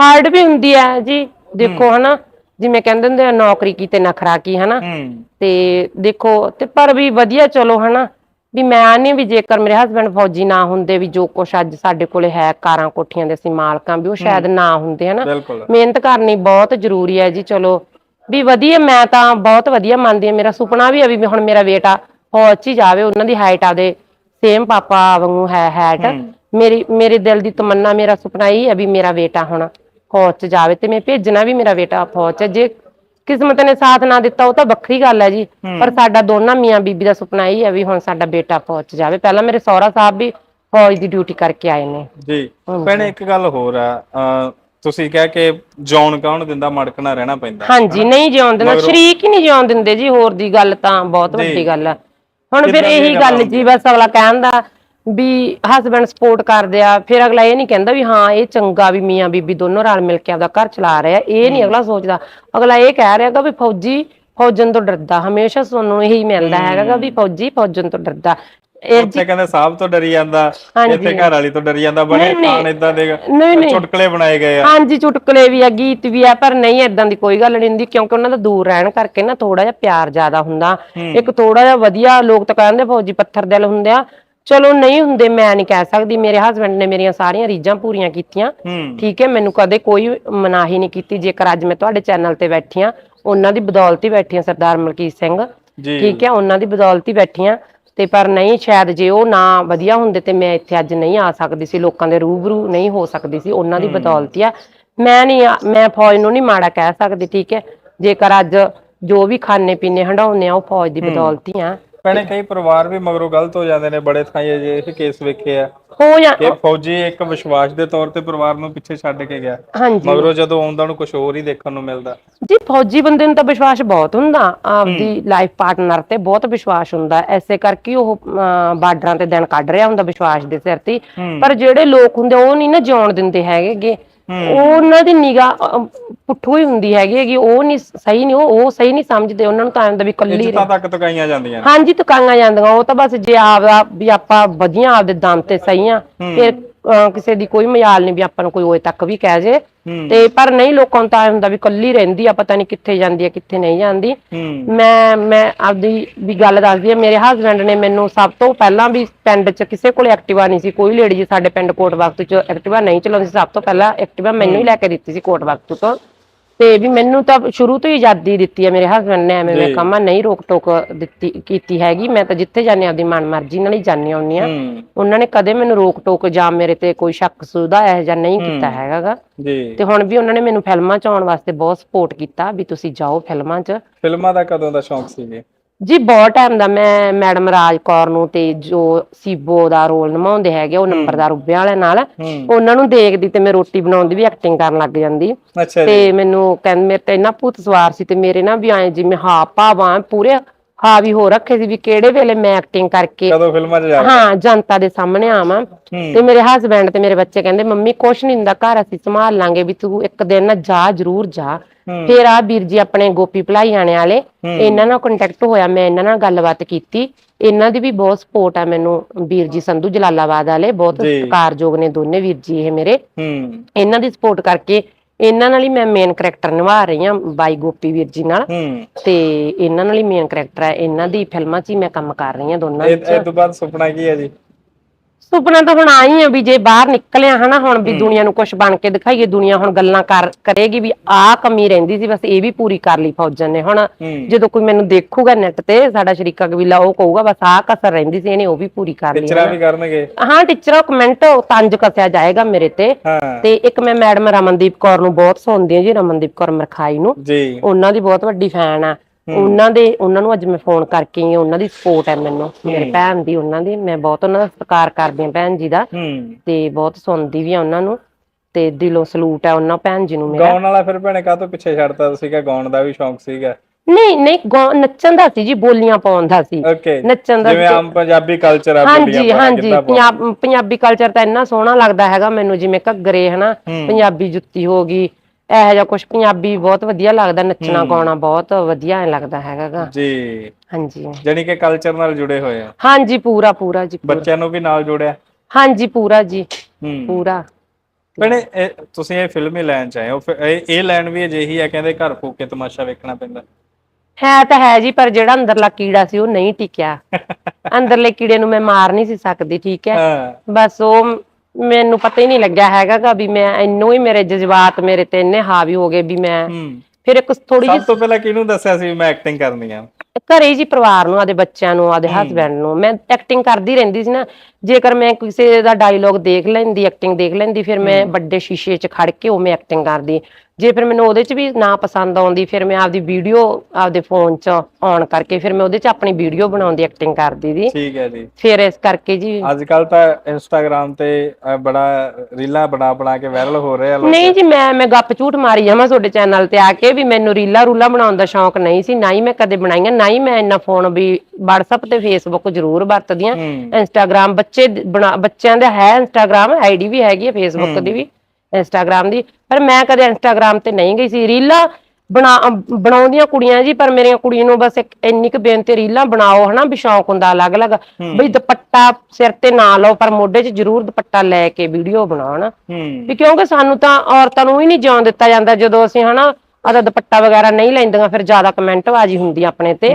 ਹਾਰਡ ਵੀ ਹੁੰਦੀ ਹੈ ਜੀ। ਦੇਖੋ ਹਨਾ ਜਿਵੇਂ ਕਹਿੰਦੇ ਹੁੰਦੇ ਆ ਨੌਕਰੀ ਕੀ ਤੇ ਨਖਰਾ ਕੀ ਹਨਾ? ਹੂੰ। ਤੇ ਦੇਖੋ ਤੇ ਪਰ ਵੀ ਵਧੀਆ ਚਲੋ ਹਨਾ? ਵੀ ਮੈਂ ਨਹੀਂ ਵੀ ਜੇਕਰ ਮੇਰੇ ਹਸਬੰਡ ਫੌਜੀ ਨਾ ਹੁੰਦੇ ਵੀ ਜੋ ਕੁਛ ਅੱਜ ਸਾਡੇ ਕੋਲੇ ਹੈ ਕਾਰਾਂ ਕੋਠੀਆਂ ਦੇ ਅਸੀਂ ਮਾਲਕਾਂ ਵੀ ਉਹ ਸ਼ਾਇਦ ਨਾ ਹੁੰਦੇ ਹਨਾ? ਬਿਲਕੁਲ। ਮਿਹਨਤ ਕਰਨੀ ਬਹੁਤ ਜ਼ਰੂਰੀ ਹੈ ਜੀ ਚਲੋ। ਵੀ ਵਧੀਆ ਮੈਂ ਤਾਂ ਬਹੁਤ ਵਧੀਆ ਮੰਨਦੀ ਹਾਂ। ਮੇਰਾ ਸੁਪਨਾ ਵੀ ਹੈ ਵੀ ਹੁਣ ਮੇਰਾ ਬੇਟਾ ਫੌਜ 'ਚ ਹੀ ਜਾਵੇ ਉਹਨਾਂ ਦੀ ਹਾਈਟ ਆਦੇ ਸੇਮ ਪਾਪਾ ਵਾਂਗੂ ਹੈ ਹੈਟ ਮੇਰੀ ਮੇਰੇ ਦਿਲ ਦੀ ਤਮੰਨਾ ਮੇਰਾ ਸੁਪਨਾ ਇਹ ਹੈ ਵੀ ਮੇਰਾ ਬੇਟਾ ਹੁਣ ਫੌਜ 'ਚ ਜਾਵੇ ਤੇ ਮੈਂ ਭੇਜਣਾ ਵੀ ਮੇਰਾ ਬੇਟਾ ਫੌਜ 'ਚ। ਜੇ ਕਿਸਮਤ ਨੇ ਸਾਥ ਨਾ ਦਿੱਤਾ ਉਹ ਤਾਂ ਵੱਖਰੀ ਗੱਲ ਹੈ ਜੀ। ਪਰ ਸਾਡਾ ਦੋਨਾਂ ਮੀਆਂ ਬੀਬੀ ਦਾ ਸੁਪਨਾ ਇਹ ਹੈ ਵੀ ਹੁਣ ਸਾਡਾ ਬੇਟਾ ਫੌਜ 'ਚ ਜਾਵੇ। ਪਹਿਲਾਂ ਮੇਰੇ ਸਹੁਰਾ ਸਾਹਿਬ ਵੀ ਫੌਜ ਦੀ ਡਿਊਟੀ ਕਰਕੇ ਆਏ ਨੇ। ਜੀ। ਭੈਣੇ ਇੱਕ ਗੱਲ ਹੋਰ ਆ। ਤੁਸੀਂ ਕਹਿ ਕੇ ਜੌਨ ਕੌਣ ਦਿੰਦਾ ਮੜਕਣਾ ਰਹਿਣਾ ਪੈਂਦਾ ਹਾਂਜੀ ਨਹੀਂ ਜਿਉਣ ਦੇਣਾ ਸ਼ਰੀਕ ਹੀ ਨਹੀਂ ਜਿਉਣ ਦਿੰਦੇ ਜੀ ਹੋਰ ਦੀ ਗੱਲ ਤਾਂ ਬਹੁਤ ਵੱਡੀ ਗੱਲ ਆ। ਹੁਣ ਫਿਰ ਇਹੀ ਗੱਲ ਗੱਲ ਜੀ ਬਸ ਅਗਲਾ ਕਹਿੰਦਾ ਵੀ ਹਸਬੰਡ ਸਪੋਰਟ ਕਰਦੇ ਆ ਫਿਰ ਅਗਲਾ ਇਹ ਨਹੀਂ ਕਹਿੰਦਾ ਵੀ ਹਾਂ ਇਹ ਚੰਗਾ ਵੀ ਮੀਆਂ ਬੀਬੀ ਦੋਨੋਂ ਰਲ ਮਿਲ ਕੇ ਆਪਦਾ ਘਰ ਚਲਾ ਰਹੇ ਆ ਇਹ ਨਹੀਂ ਅਗਲਾ ਸੋਚਦਾ। ਅਗਲਾ ਇਹ ਕਹਿ ਰਿਹਾਗਾ ਵੀ ਫੌਜੀ ਫੌਜਨ ਤੋਂ ਡਰਦਾ ਹਮੇਸ਼ਾ ਤੁਹਾਨੂੰ ਇਹੀ ਮਿਲਦਾ ਹੈਗਾ ਵੀ ਫੌਜੀ ਫੌਜਨ ਤੋਂ ਡਰਦਾ। ਉੱਥੇ ਕਹਿੰਦੇ ਸਾਹਿਬ ਤੋਂ ਡਰੀ ਜਾਂਦਾ। ਇੱਥੇ ਘਰ ਵਾਲੀ ਤੋਂ ਡਰੀ ਜਾਂਦਾ ਬੜੇ ਨਹੀਂ, ਖਾਨ ਇਦਾਂ ਦੇ ਚੁਟਕਲੇ ਬਣਾਏ ਗਏ ਆ। ਹਾਂਜੀ ਚੁਟਕਲੇ ਵੀ ਆ ਗੀਤ ਵੀ ਆ ਪਰ ਨਹੀਂ ਏਦਾਂ ਦੀ ਕੋਈ ਗੱਲ ਨਹੀਂ ਹੁੰਦੀ ਕਿਉਂਕਿ ਉਹਨਾਂ ਦਾ ਦੂਰ ਰਹਿਣ ਕਰਕੇ ਨਾ ਥੋੜਾ ਜਿਹਾ ਪਿਆਰ ਜ਼ਿਆਦਾ ਹੁੰਦਾ। ਇੱਕ ਥੋੜਾ ਜਿਹਾ ਵਧੀਆ ਲੋਕ ਤਾਂ ਕਹਿੰਦੇ ਫੌਜੀ ਪੱਥਰ ਦਿਲ ਹੁੰਦੇ ਆ ਚਲੋ ਨਹੀਂ ਹੁੰਦੇ ਮੈਂ ਨਹੀਂ ਕਹਿ ਸਕਦੀ ਮੇਰੇ ਹਸਬੰਡ ਨੇ ਮੇਰੀਆਂ ਸਾਰੀਆਂ ਰੀਝਾਂ ਪੂਰੀਆਂ ਕੀਤੀਆਂ। ਹੂੰ। ਠੀਕ ਹੈ ਮੈਨੂੰ ਕਦੇ ਕੋਈ ਮਨਾਹੀ ਨਹੀਂ ਕੀਤੀ ਜੇਕਰ ਅੱਜ ਮੈਂ ਤੁਹਾਡੇ ਚੈਨਲ ਤੇ ਬੈਠੀ ਆ ਉਹਨਾਂ ਦੀ ਬਦੌਲਤ ਹੀ ਬੈਠੀ ਆ ਸਰਦਾਰ ਮਲਕੀਤ ਸਿੰਘ। ਜੀ। ਠੀਕ ਹੈ ਉਹਨਾਂ ਦੀ ਬਦੌਲਤ ਹੀ ਬੈਠੀ ਆ ਤੇ ਪਰ ਨਹੀਂ ਸ਼ਾਇਦ ਜੇ ਉਹ ਨਾ ਵਧੀਆ ਹੁੰਦੇ ਤੇ ਮੈਂ ਇੱਥੇ ਅੱਜ ਨਹੀਂ ਆ ਸਕਦੀ ਸੀ ਲੋਕਾਂ ਦੇ ਰੂਬਰੂ ਨਹੀਂ ਹੋ ਸਕਦੀ ਸੀ ਉਹਨਾਂ ਦੀ ਬਦੌਲਤ ਹੀ ਆ। ਮੈਂ ਨਹੀਂ ਆ- ਮੈਂ ਫੌਜ ਨੂੰ ਨਹੀਂ ਮਾੜਾ ਕਹਿ ਸਕਦੀ ਠੀਕ ਹੈ। ਜੇਕਰ ਅੱਜ ਜੋ ਵੀ ਖਾਣੇ ਪੀਣੇ ਹੰਡਾਉਨੇ ਆ ਉਹ ਫੌਜ ਦੀ ਬਦੌਲਤ ਹੀ ਆ। ਭੈਣੇ ਕਈ ਪਰਿਵਾਰ ਵੀ ਮਗਰੋਂ ਗਲਤ ਹੋ ਜਾਂਦੇ ਨੇ ਬੜੇ ਥਾਈਂ ਇਹ ਕੇਸ ਵੇਖੇ ਆ। ਹੋ ਜਾ ਕਿ ਫੌਜੀ ਇੱਕ ਵਿਸ਼ਵਾਸ ਦੇ ਤੌਰ ਤੇ ਪਰਿਵਾਰ ਨੂੰ ਪਿੱਛੇ ਛੱਡ ਕੇ ਗਿਆ। ਹਾਂਜੀ। ਮਗਰੋਂ ਜਦੋਂ ਆਉਂਦਾ ਨੂੰ ਕੁਝ ਹੋਰ ਹੀ ਦੇਖਣ ਨੂੰ ਮਿਲਦਾ। ਜੀ ਫੌਜੀ ਬੰਦੇ ਨੂੰ ਤਾਂ ਵਿਸ਼ਵਾਸ ਬਹੁਤ ਹੁੰਦਾ। ਆਪਦੀ ਲਾਈਫ ਪਾਰਟਨਰ ਤੇ ਬਹੁਤ ਵਿਸ਼ਵਾਸ ਹੁੰਦਾ। ਐਸੇ ਕਰਕੇ ਉਹ ਬਾਰਡਰਾਂ ਤੇ ਦਿਨ ਕੱਢ ਰਿਹਾ ਹੁੰਦਾ ਵਿਸ਼ਵਾਸ ਦੇ ਸਿਰ ਤੇ। ਪਰ ਜਿਹੜੇ ਲੋਕ ਹੁੰਦੇ ਉਹ ਨਹੀਂ ਨਾ ਜਿਉਣ ਦਿੰਦੇ ਉਹਨਾਂ ਦੀ ਨਿਗਾਹ ਪੁੱਠੂ ਹੀ ਹੁੰਦੀ ਹੈਗੀ ਹੈਗੀ ਉਹ ਨਹੀਂ ਸਹੀ ਨਹੀਂ ਉਹ ਉਹ ਸਹੀ ਨਹੀਂ ਸਮਝਦੇ ਉਹਨਾਂ ਨੂੰ ਤਾਂ ਐਂ ਹੁੰਦਾ ਵੀ ਕੱਲੀ ਇੱਜ਼ਤਾਂ ਤੱਕ ਤਕਾਈਆਂ ਜਾਂਦੀਆਂ ਨੇ। ਹਾਂਜੀ ਤੁਕਾਈਆਂ ਜਾਂਦੀਆਂ ਉਹ ਤਾਂ ਬਸ ਜੇ ਆਪਦਾ ਵੀ ਆਪਾਂ ਵਧੀਆ ਆਪਦੇ ਦਮ ਤੇ ਸਹੀ ਆ ਫਿਰ ਅਹ, ਕਿਸੇ ਦੀ ਕੋਈ ਮਜਾਲ ਨਹੀਂ ਵੀ ਆਪਾਂ ਨੂੰ ਕੋਈ ਹੋਏ ਤੱਕ ਵੀ ਕਹਿ ਜੇ। ਤੇ ਪਰ ਨਹੀਂ ਲੋਕਾਂ ਨੂੰ ਤਾਂ ਐਂ ਹੁੰਦਾ ਵੀ ਕੱਲੀ ਰਹਿੰਦੀ ਆ ਪਤਾ ਨਹੀਂ ਕਿੱਥੇ ਜਾਂਦੀ ਆ ਕਿੱਥੇ ਨਹੀਂ ਜਾਂਦੀ। ਹੂੰ। ਮੈਂ ਮੈਂ ਆਪਦੀ ਵੀ ਗੱਲ ਦੱਸਦੀ ਆ ਮੇਰੇ ਹਸਬੰਡ ਨੇ ਮੈਨੂੰ ਸਭ ਤੋਂ ਪਹਿਲਾਂ ਵੀ ਪਿੰਡ 'ਚ ਕਿਸੇ ਕੋਲ ਐਕਟਿਵਾ ਨਹੀਂ ਸੀ ਕੋਈ ਲੇਡੀ ਸਾਡੇ ਪਿੰਡ ਕੋਟ ਵਕਤ 'ਚ ਐਕਟਿਵਾ ਨਹੀਂ ਚਲਾਉਂਦੀ ਸੀ ਸਭ ਤੋਂ ਪਹਿਲਾਂ ਐਕਟਿਵਾ ਮੈਨੂੰ ਹੀ। ਲੈ ਕੇ ਦਿੱਤੀ ਸੀ ਕੋਟ ਵਕਤ ਤੋਂ। ਤੇ ਵੀ ਮੈਨੂੰ ਤਾਂ ਸ਼ੁਰੂ ਤੋਂ ਹੀ ਆਜ਼ਾਦੀ ਦਿੱਤੀ ਹੈ ਮੇਰੇ ਹਸਬੰਡ ਨੇ ਐਵੇਂ ਮੈਂ ਕਮਾ ਨਹੀਂ ਰੋਕ ਟੋਕ ਦਿੱਤੀ ਕੀਤੀ ਹੈਗੀ। ਮੈਂ ਤਾਂ ਜਿੱਥੇ ਜਾਂਦੀ ਆਪਦੀ ਮਨ ਮਰਜ਼ੀ ਨਾਲ ਹੀ ਜਾਂਦੀ ਆਉਂਦੀ ਆ ਉਹਨਾਂ ਨੇ ਕਦੇ ਮੈਨੂੰ ਰੋਕ ਟੋਕ ਜਾਂ ਮੇਰੇ ਤੇ ਕੋਈ ਸ਼ੱਕ ਸੁਦਾ ਇਹ ਜਾਂ ਨਹੀਂ ਕੀਤਾ ਹੈਗਾਗਾ। ਤੇ ਹੁਣ ਵੀ ਉਹਨਾਂ ਨੇ ਮੈਨੂੰ ਫਿਲਮਾਂ ਚ ਆਉਣ ਵਾਸਤੇ ਬਹੁਤ ਸਪੋਰਟ ਕੀਤਾ ਵੀ ਤੁਸੀਂ ਜਾਓ ਫਿਲਮਾਂ 'ਚ। ਫਿਲਮਾਂ ਦਾ ਕਦੋਂ ਦਾ ਸ਼ੌਂਕ ਸੀ ਜੀ ਜੀ ਬਹੁਤ ਟਾਈਮ ਦਾ ਮੈਂ ਮੈਡਮ ਰਾਜ ਕੌਰ ਨੂੰ ਤੇ ਜੋ ਸੀਬੋ ਦਾ ਰੋਲ ਨਿਭਾਉਂਦੇ ਹੈਗੇ ਉਹ ਨੰਬਰਦਾਰ ਉੱਬੇ ਵਾਲਿਆਂ ਨਾਲ। ਉਹਨਾਂ ਨੂੰ ਦੇਖਦੀ ਤੇ ਮੈਂ ਰੋਟੀ ਬਣਾਉਣ ਦੀ ਵੀ ਐਕਟਿੰਗ ਕਰਨ ਲੱਗ ਜਾਂਦੀ। ਅੱਛਾ ਜੀ। ਤੇ ਮੈਨੂੰ ਕਹਿੰਦੇ ਮੇਰੇ ਤੇ ਇੰਨਾ ਭੂਤ ਸਵਾਰ ਸੀ ਤੇ ਮੇਰੇ ਨਾ ਵੀ ਐ ਜਿਵੇਂ ਹਾ ਭਾਵਾਂ ਪੂਰੇ ਹਾ ਵੀ ਹੋ ਰੱਖੇ ਸੀ ਵੀ ਕਿਹੜੇ ਵੇਲੇ ਮੈਂ ਐਕਟਿੰਗ ਕਰਕੇ ਕਦੋਂ ਫਿਲਮਾਂ 'ਚ ਜਾ ਹਾਂ ਜਨਤਾ ਦੇ ਸਾਹਮਣੇ ਆਵਾਂ। ਹੂੰ। ਤੇ ਮੇਰੇ ਹਸਬੰਡ ਤੇ ਮੇਰੇ ਬੱਚੇ ਕਹਿੰਦੇ ਮੰਮੀ ਕੁਛ ਨਹੀਂ ਹੁੰਦਾ ਘਰ ਅਸੀਂ ਸੰਭਾਲ ਲਾਂਗੇ ਵੀ ਤੂੰ ਇੱਕ ਦਿਨ ਨਾ ਜਾ ਜ਼ਰੂਰ ਜਾ। ਹੂੰ। ਫਿਰ ਆ ਵੀਰ ਜੀ ਆਪਣੇ ਗੋਪੀ ਭਲਾਈ ਆਣੇ ਵਾਲੇ ਇਹਨਾਂ ਨਾਲ ਕੰਟੈਕਟ ਹੋਇਆ ਮੈਂ ਇਹਨਾਂ ਨਾਲ ਗੱਲਬਾਤ ਕੀਤੀ। ਇਹਨਾਂ ਦੀ ਵੀ ਬਹੁਤ ਸਪੋਰਟ ਆ ਮੈਨੂੰ ਵੀਰ ਜੀ ਸੰਧੂ ਜਲਾਲਾਬਾਦ ਵਾਲੇ ਬਹੁਤ ਜੀ। ਸਤਿਕਾਰਯੋਗ ਨੇ ਦੋਨੇ ਵੀਰ ਜੀ ਇਹ ਮੇਰੇ। ਹੂੰ। ਇਹਨਾਂ ਦੀ ਸਪੋਰਟ ਕਰਕੇ ਇਹਨਾਂ ਨਾਲ ਹੀ ਮੈਂ ਮੇਨ ਕਰੈਕਟਰ ਨਿਭਾ ਰਹੀ ਹਾਂ ਬਾਈ ਗੋਪੀ ਵੀਰ ਜੀ ਨਾਲ। ਹੂੰ। ਤੇ ਇਹਨਾਂ ਨਾਲ ਹੀ ਮੇਨ ਕਰੈਕਟਰ ਹੈ। ਇਹਨਾਂ ਦੀ ਫਿਲਮਾਂ 'ਚ ਹੀ ਮੈਂ ਕੰਮ ਕਰ ਰਹੀ ਹਾਂ ਦੋਨਾਂ ਇਹ ਵਿੱਚ। ਇਹ ਤੋਂ ਬਾਅਦ ਸੁਪਨਾ ਕੀ ਹੈ ਜੀ? ਸੁਪਨਾ ਤਾਂ ਹੁਣ ਆਈ ਆ ਵੀ ਜੇ ਬਾਹਰ ਨਿਕਲਿਆ ਹਨਾ ਹੁਣ ਵੀ ਦੁਨੀਆ ਨੂੰ ਕੁਝ ਬਣ ਕੇ ਦਿਖਾਈਏ ਦੁਨੀਆ ਹੁਣ ਗੱਲਾਂ ਕਰ ਕਰੇਗੀ ਵੀ ਆਹ ਕਮੀ ਰਹਿੰਦੀ ਸੀ ਬਸ ਇਹ ਵੀ ਪੂਰੀ ਕਰ ਲਈ ਫੌਜਨ ਨੇ ਹੁਣ। ਜਦੋਂ ਕੋਈ ਮੈਨੂੰ ਦੇਖੂਗਾ ਨੈਟ ਤੇ ਸਾਡਾ ਸ਼ਰੀਕਾ ਕਬੀਲਾ ਉਹ ਕਹੂਗਾ ਬਸ ਆਹ ਕਸਰ ਰਹਿੰਦੀ ਸੀ ਇਹਨੇ ਉਹ ਵੀ ਪੂਰੀ ਕਰ ਲਈ ਟੀਚਰਾਂ ਵੀ ਕਰਨਗੇ। ਹਾਂ ਟੀਚਰ ਕਮੈਂਟ ਤੰਜ ਕਸਿਆ ਜਾਏਗਾ ਮੇਰੇ ਤੇ। ਤੇ ਇੱਕ ਮੈਂ ਮੈਡਮ ਰਮਨਦੀਪ ਕੌਰ ਨੂੰ ਬਹੁਤ ਸੁਣਦੀ ਹਾਂ ਜੀ ਰਮਨਦੀਪ ਕੌਰ ਮਰਖਾਈ ਨੂੰ। ਜੀ। ਉਹਨਾਂ ਦੀ ਬਹੁਤ ਵੱਡੀ ਫੈਨ ਆ। ਉਹਨਾਂ ਦੇ ਉਹਨਾਂ ਨੂੰ ਅੱਜ ਮੈਂ ਫੋਨ ਕਰਕੇ ਆਈ ਹਾਂ, ਉਹਨਾਂ ਦੀ ਸਪੋਰਟ ਹੈ ਮੈਨੂੰ। ਮੇਰੇ ਭੈਣ ਦੀ ਉਹਨਾਂ ਦੀ। ਮੈਂ ਬਹੁਤ ਉਹਨਾਂ ਦਾ ਸਤਿਕਾਰ ਕਰਦੀ ਹਾਂ ਭੈਣ ਜੀ ਦਾ। ਤੇ ਬਹੁਤ ਸੁਣਦੀ ਵੀ ਆ ਉਹਨਾਂ ਨੂੰ। ਤੇ ਦਿਲੋਂ ਸਲੂਟ ਹੈ ਉਹਨਾਂ ਭੈਣ ਜੀ ਨੂੰ ਮੇਰਾ। ਗਾਉਣ ਵਾਲਾ ਫਿਰ ਭੈਣੇ ਕਾਹ ਤੋਂ ਪਿੱਛੇ ਛੱਡਤਾ ਸੀਗਾ? ਗਾਉਣ ਦਾ ਵੀ ਸ਼ੌਂਕ ਸੀਗਾ। ਨਹੀਂ ਨਹੀਂ ਨੱਚਣ ਦਾ ਸੀ ਜੀ ਬੋਲੀਆਂ ਪਾਉਣ ਦਾ ਸੀ। ਨੱਚਣ ਦਾ ਜਿਵੇਂ ਆਮ ਪੰਜਾਬੀ ਕਲਚਰ ਆ ਹਾਂਜੀ ਹਾਂਜੀ। ਪੰਜਾਬ ਕਲਚਰ ਤਾਂ ਇੰਨਾ ਸੋਹਣਾ ਲੱਗਦਾ ਹੈਗਾ ਮੈਨੂੰ ਜਿਵੇਂ ਘੱਗਰੇ ਹਨਾ। ਪੰਜਾਬੀ ਜੁੱਤੀ ਹੋ ਗਈ ਇਹੋ ਜਿਹਾ ਕੁਝ ਪੰਜਾਬੀ ਬਹੁਤ ਵਧੀਆ ਲੱਗਦਾ ਨੱਚਣਾ ਗਾਉਣਾ ਬਹੁਤ ਵਧੀਆ ਲੱਗਦਾ ਹੈਗਾਗਾ। ਜੀ। ਹਾਂਜੀ। ਜਾਣੀ ਕਿ ਕਲਚਰ ਨਾਲ ਜੁੜੇ ਹੋਏ ਆ। ਹਾਂਜੀ ਪੂਰਾ ਪੂਰਾ ਜੀ ਪੂਰਾ। ਬੱਚਿਆਂ ਨੂੰ ਵੀ ਨਾਲ ਜੋੜਿਆ। ਹਾਂਜੀ ਪੂਰਾ ਜੀ ਹੂੰ। ਪੂਰਾ। ਭੈਣੇ ਇਹ- ਤੁਸੀਂ ਇਹ ਫਿਲਮੀ ਲਾਈਨ ਚ ਆਏ ਹੋ। ਫਿਰ ਇਹ ਇਹ ਲਾਈਨ ਵੀ ਅਜਿਹੀ ਹੈ ਕਹਿੰਦੇ ਘਰ ਫੂਕ ਕੇ ਤਮਾਸ਼ਾ ਵੇਖਣਾ ਪੈਂਦਾ। ਹੈ ਤਾਂ ਹੈ ਜੀ ਪਰ ਜਿਹੜਾ ਅੰਦਰਲਾ ਕੀੜਾ ਸੀ ਉਹ ਨਹੀਂ ਟਿਕਿਆ। (laughs) ਅੰਦਰਲੇ ਕੀੜੇ ਨੂੰ ਮੈਂ ਮਾਰ ਨਹੀਂ ਸੀ ਸਕਦੀ ਠੀਕ ਹੈ। ਹਾਂ। ਬਸ ਉਹ ਮੈਨੂੰ ਪਤਾ ਹੀ ਨਹੀਂ ਲੱਗਿਆ ਹੈਗਾਗਾ ਵੀ ਮੈਂ ਇੰਨੋ ਹੀ ਮੇਰੇ ਜਜ਼ਬਾਤ ਮੇਰੇ ਤੇ ਇੰਨੇ ਹਾਵੀ ਹੋ ਗਏ ਵੀ ਮੈਂ ਹੂੰ। ਫਿਰ ਇੱਕ ਥੋੜੀ ਸਭ ਤੋਂ ਪਹਿਲਾਂ ਕਿਹਨੂੰ ਦੱਸਿਆ ਸੀ ਵੀ ਮੈਂ ਐਕਟਿੰਗ ਕਰਨੀ ਆ? ਘਰੇ ਜੀ ਪਰਿਵਾਰ ਨੂੰ ਆਦੇ ਬੱਚਿਆਂ ਨੂੰ ਆਦੇ ਹਸਬੰਡ ਨੂੰ। ਮੈਂ ਐਕਟਿੰਗ ਕਰਦੀ ਰਹਿੰਦੀ ਸੀ ਨਾ। ਜੇਕਰ ਮੈਂ ਕਿਸੇ ਦਾ ਡਾਇਲੋਗ ਦੇਖ ਲੈਂਦੀ ਐਕਟਿੰਗ ਦੇਖ ਲੈਂਦੀ ਫਿਰ ਮੈਂ ਵੱਡੇ ਸ਼ੀਸ਼ੇ 'ਚ ਖੜ ਕੇ ਉਹ ਮੈਂ ਐਕਟਿੰਗ ਕਰਦੀ। ਜੇ ਫਿਰ ਮੈਨੂੰ ਉਹਦੇ 'ਚ ਵੀ ਨਾ ਪਸੰਦ ਆਉਂਦੀ ਫਿਰ ਮੈਂ ਆਪਦੀ ਵੀਡੀਓ ਆਪਦੇ ਫੋਨ 'ਚ ਔਨ ਕਰਕੇ ਫਿਰ ਮੈਂ ਉਹਦੇ 'ਚ ਆਪਣੀ ਵੀਡੀਓ ਬਣਾਉਂਦੀ ਐਕਟਿੰਗ ਕਰਦੀ ਦੀ। ਠੀਕ ਹੈ ਜੀ। ਫਿਰ ਇਸ ਕਰਕੇ ਜੀ ਅੱਜ ਕੱਲ ਤਾਂ ਇੰਸਟਾਗ੍ਰam ਤੇ ਅਹ, ਬੜਾ ਰੀਲਾਂ ਬਣਾ ਬਣਾ ਕੇ ਵਾਇਰਲ ਹੋ ਰਹੇ ਆ ਲੋਕ। ਨਹੀਂ ਜੀ ਮੈਂ ਮੈਂ ਗੱਪ ਝੂਠ ਮਾਰੀ ਜਾਵਾਂ ਤੁਹਾਡੇ ਚੈਨਲ ਤੇ ਆ ਕੇ ਵੀ ਮੈਨੂੰ ਰੀਲਾ ਰੂਲਾ ਬਣਾਉਣ ਦਾ ਸ਼ੌਂਕ ਨਹੀਂ ਸੀ ਨਾ ਹੀ ਮੈਂ ਕਦੇ ਬਣਾਈਆਂ ਨਾ ਹੀ ਮੈਂ ਇੰਨਾ ਫੋਨ ਵੀ WhatsApp ਤੇ Facebook ਜ਼ਰੂਰ ਵਰਤਦੀ ਆ। ਹੂੰ। ਇੰਸਟਾਗ੍ਰam ਬੱਚੇ ਦ- ਬਣਾ ਬੱਚਿਆਂ ਦਾ ਹੈ ਇੰਸਟਾਗ੍ਰam ਆਈਡੀ ਵੀ ਹੈਗੀ ਹੈ। ਫੇਸਬੁੱਕ ਦੀ ਵੀ। ਇੰਸਟਾਗ੍ਰam ਦੀ ਪਰ ਮੈਂ ਕਦੇ ਇੰਸਟਾਗ੍ਰam ਤੇ ਨਹੀਂ ਗਈ ਸੀ। ਰੀਲਾਂ ਬਣਾ ਬਣਾਉਂਦੀਆਂ ਕੁੜੀਆਂ ਜੀ ਪਰ ਮੇਰੀਆਂ ਕੁੜੀਆਂ ਨੂੰ ਬਸ ਇੱਕ ਇੰਨੀ ਕੁ ਬੇਨਤੀ ਰੀਲਾਂ ਬਣਾਓ ਹਨਾ ਵੀ ਸ਼ੌਂਕ ਹੁੰਦਾ ਅਲੱਗ-ਅਲੱਗ। ਬਈ ਦੁਪੱਟਾ ਸਿਰ ਤੇ ਨਾ ਲਓ ਪਰ ਮੋਢੇ 'ਚ ਜ਼ਰੂਰ ਦੁਪੱਟਾ ਲੈ ਕੇ ਵੀਡੀਓ ਬਣਾਓ ਨਾ ਵੀ ਕਿਉਂਕਿ ਸਾਨੂੰ ਤਾਂ ਔਰਤਾਂ ਨੂੰ ਹੀ ਨਹੀਂ ਜਿਉਣ ਦਿੱਤਾ ਜਾਂਦਾ ਜਦੋਂ ਅਸੀਂ ਹਨਾ ਆਦਾ ਦੁਪੱਟਾ ਵਗੈਰਾ ਨਹੀਂ ਲੈਂਦੀਆਂ ਫਿਰ ਜ਼ਿਆਦਾ ਕਮੈਂਟਬਾਜ਼ੀ ਹੁੰਦੀ ਆ ਆਪਣੇ ਤੇ।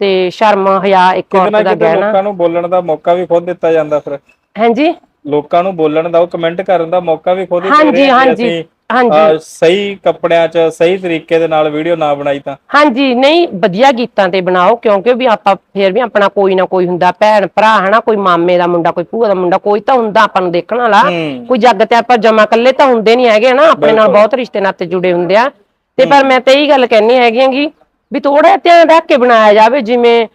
ਤੇ ਸ਼ਰਮ ਹਿਆ ਇੱਕ ਔਰਤ ਦਾ ਗਹਿਣਾ। ਲੋਕਾਂ ਨੂੰ ਬੋਲਣ ਦਾ ਮੌਕਾ ਵੀ ਖੁਦ ਦਿੱਤਾ ਜਾਂਦਾ ਫਿਰ। ਹਾਂਜੀ। ਲੋਕਾਂ ਨੂੰ ਬੋਲਣ ਦਾ ਉਹ ਕਮੈਂਟ ਕਰਨ ਦਾ ਮੌਕਾ ਵੀ ਖੁਦ ਹੀ ਦੇ ਹਾਂਜੀ ਰਹੇ ਆ ਕਿ ਹਾਂਜੀ ਅਸੀਂ ਹਾਂਜੀ। ਅਹ, ਸਹੀ ਕੱਪੜਿਆਂ 'ਚ ਸਹੀ ਤਰੀਕੇ ਦੇ ਨਾਲ ਵੀਡੀਓ ਨਾ ਬਣਾਈ ਤਾਂ। ਹਾਂਜੀ ਨਹੀਂ ਵਧੀਆ ਗੀਤਾਂ ਤੇ ਬਣਾਓ ਕਿਉਂਕਿ ਵੀ ਆਪਾਂ ਫੇਰ ਵੀ ਆਪਣਾ ਕੋਈ ਨਾ ਕੋਈ ਹੁੰਦਾ ਭੈਣ ਭਰਾ ਹਨਾ ਕੋਈ ਮਾਮੇ ਦਾ ਮੁੰਡਾ ਕੋਈ ਭੂਆ ਦਾ ਮੁੰਡਾ ਕੋਈ ਤਾਂ ਹੁੰਦਾ ਆਪਾਂ ਨੂੰ ਦੇਖਣ ਵਾਲਾ। ਹੂੰ। ਕੋਈ ਜੱਗ ਤੇ ਆਪਾਂ ਜਮਾ ਕੱਲੇ ਤਾਂ ਹੁੰਦੇ ਨਹੀਂ ਹੈਗੇ ਹਨਾ ਆਪਣੇ ਨਾਲ ਬਹੁਤ ਰਿਸ਼ਤੇ ਨਾਤੇ ਜੁੜੇ ਹੁੰਦੇ ਆ। ਤੇ ਪਰ ਮੈਂ ਤਾਂ ਇਹੀ ਗੱਲ ਕਹਿਣੀ ਹੈਗੀ ਆਂਗੀ ਵੀ ਥੋੜਾ ਧਿਆਨ ਰੱਖ ਕੇ ਬਣਾਇਆ ਜਾਵੇ ਜਿਵੇਂ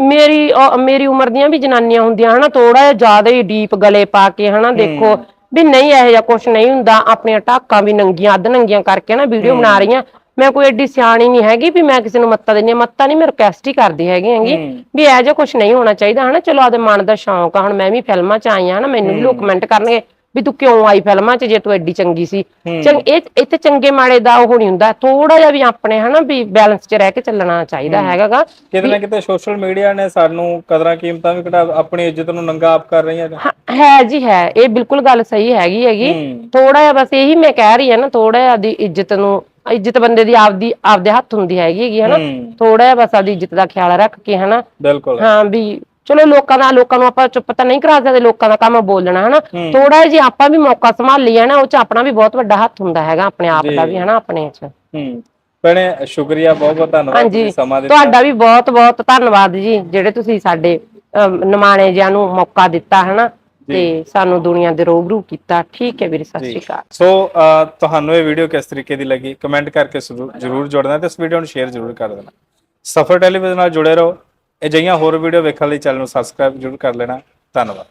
ਮੇਰੀ ਮੇਰੀ ਉਮਰ ਦੀਆਂ ਵੀ ਜਨਾਨੀਆਂ ਹੁੰਦੀਆਂ ਹਨਾ ਥੋੜਾ ਜਿਹਾ ਜ਼ਿਆਦਾ ਹੀ ਡੀਪ ਗਲੇ ਪਾ ਕੇ ਹਨਾ ਦੇਖੋ ਵੀ ਨਹੀਂ ਇਹੋ ਜਿਹਾ ਕੁਝ ਨਹੀਂ ਹੁੰਦਾ ਆਪਣੀਆਂ ਟਾਕਾਂ ਵੀ ਨੰਗੀਆਂ ਅੱਧ ਨੰਗੀਆਂ ਕਰਕੇ ਨਾ ਵੀਡੀਓ ਬਣਾ ਰਹੀਆਂ। ਮੈਂ ਕੋਈ ਐਡੀ ਸਿਆਣੀ ਨਹੀਂ ਹੈਗੀ ਵੀ ਮੈਂ ਕਿਸੇ ਨੂੰ ਮੱਤਾ ਦਿੰਦੀ ਹਾਂ ਮੱਤਾ ਨਹੀਂ ਮੈਂ ਰਿਕਵੈਸਟ ਹੀ ਕਰਦੀ ਹੈਗੀ ਹੈਗੀ ਵੀ ਇਹੋ ਜਿਹਾ ਕੁਝ ਨਹੀਂ ਹੋਣਾ ਚਾਹੀਦਾ ਹਨਾ ਚਲੋ ਆਪਦੇ ਮਨ ਦਾ ਸ਼ੌਂਕ ਆ ਹੁਣ ਮੈਂ ਵੀ ਫਿਲਮਾਂ 'ਚ ਆਈ ਆ ਹਨਾ ਮੈਨੂੰ ਵੀ ਲੋਕ ਕਮੈਂਟ ਕਰਨਗੇ। ਵੀ ਤੂੰ ਕਿਉਂ ਆਈ ਫਿਲਮਾਂ 'ਚ ਜੇ ਤੂੰ ਐਡੀ ਚੰਗੀ ਸੀ? ਚੰਗ ਇਹ ਇੱਥੇ ਚੰਗੇ ਮਾੜੇ ਦਾ ਉਹ ਨਹੀਂ ਹੁੰਦਾ। ਥੋੜਾ ਜਿਹਾ ਵੀ ਆਪਣੇ ਹਨਾ ਵੀ ਬੈਲੈਂਸ 'ਚ ਰਹਿ ਕੇ ਚੱਲਣਾ ਚਾਹੀਦਾ ਹੈਗਾਗਾ ਕਿਤੇ ਨਾ ਕਿਤੇ ਸੋਸ਼ਲ ਮੀਡੀਆ ਨੇ ਸਾਨੂੰ ਕਦਰਾਂ ਕੀਮਤਾਂ ਵੀ ਘਟਾ ਆਪਣੀ ਇੱਜ਼ਤ ਨੂੰ ਨੰਗਾ ਆਪ ਕਰ ਰਹੀਆਂ ਨੇ। ਹਾਂ, ਜੀ ਹੈ। ਇਹ ਬਿਲਕੁਲ ਗੱਲ ਸਹੀ ਹੈਗੀ ਹੈਗੀ। ਥੋੜਾ ਜਿਹਾ ਬਸ ਇਹੀ ਮੈਂ ਕਹਿ ਰਹੀ ਹਾਂ ਨਾ ਥੋੜਾ ਜਿਹਾ ਦੀ ਇੱਜ਼ਤ ਨੂੰ ਇੱਜ਼ਤ ਬੰਦੇ ਦੀ ਆਪਦੀ ਆਪਦੇ ਹੱਥ ਹੁੰਦੀ ਹੈਗੀ ਹੈਗੀ ਹਨਾ। ਥੋੜਾ ਜਿਹਾ ਬਸ ਆਪਦੀ ਇੱਜ਼ਤ ਦਾ ਖਿਆਲ ਰੱਖ ਕੇ ਹਨਾ। ਬਿਲਕੁਲ। ਹਾਂ ਵੀ ਚਲੋ ਲੋਕਾਂ ਦਾ ਲੋਕਾਂ ਨੂੰ ਆਪਾਂ ਚੁੱਪ ਤਾਂ ਨਹੀਂ ਕਰਾ ਸਕਦੇ ਲੋਕਾਂ ਦਾ ਕੰਮ ਬੋਲਣਾ ਹਨਾ। ਥੋੜਾ ਜਿਹਾ ਆਪਾਂ ਵੀ ਮੌਕਾ ਸੰਭਾਲੀਏ ਨਾ ਉਹ ਚ ਆਪਣਾ ਵੀ ਬਹੁਤ ਵੱਡਾ ਹੱਥ ਹੁੰਦਾ ਹੈਗਾ ਆਪਣੇ ਆਪ ਦਾ ਵੀ ਹਨਾ ਆਪਣੇ ਚ। ਹੂੰ। ਭੈਣੇ ਸ਼ੁਕਰੀਆ ਬਹੁਤ ਬਹੁਤ ਧੰਨਵਾਦ ਤੁਸੀਂ ਸਮਾਂ ਦਿੱਤਾ। ਤੁਹਾਡਾ ਵੀ ਬਹੁਤ ਬਹੁਤ ਧੰਨਵਾਦ ਜੀ ਜਿਹੜੇ ਤੁਸੀਂ ਸਾਡੇ ਨਿਮਾਣੇ ਜਿਆਂ ਨੂੰ ਮੌਕਾ ਦਿੱਤਾ ਹਨਾ? ਤੇ ਸਾਨੂੰ ਦੁਨੀਆ ਦੇ ਰੂਬਰੂ ਕੀਤਾ। ਠੀਕ ਹੈ ਵੀਰੇ ਸਤਿ ਸ਼੍ਰੀ ਅਕਾਲ। ਸੋ ਤੁਹਾਨੂੰ ਇਹ ਵੀਡੀਓ ਕਿਸ ਤਰੀਕੇ ਦੀ ਲੱਗੀ? ਕਮੈਂਟ ਕਰਕੇ ਜ਼ਰੂਰ ਜੁੜਨਾ ਤੇ ਇਸ ਵੀਡੀਓ ਨੂੰ ਸ਼ੇਅਰ ਜ਼ਰੂਰ ਕਰ ਦੇਣਾ। ਸਫਰ ਟੈਲੀਵਿਜ਼ਨ ਨਾਲ ਜੁੜੇ ਰਹੋ। ਅਜਿਹੀਆਂ ਹੋਰ ਵੀਡੀਓ ਵੇਖਣ ਲਈ ਚੈਨਲ ਨੂੰ ਸਬਸਕ੍ਰਾਈਬ ਜ਼ਰੂਰ ਕਰ ਲੈਣਾ। ਧੰਨਵਾਦ।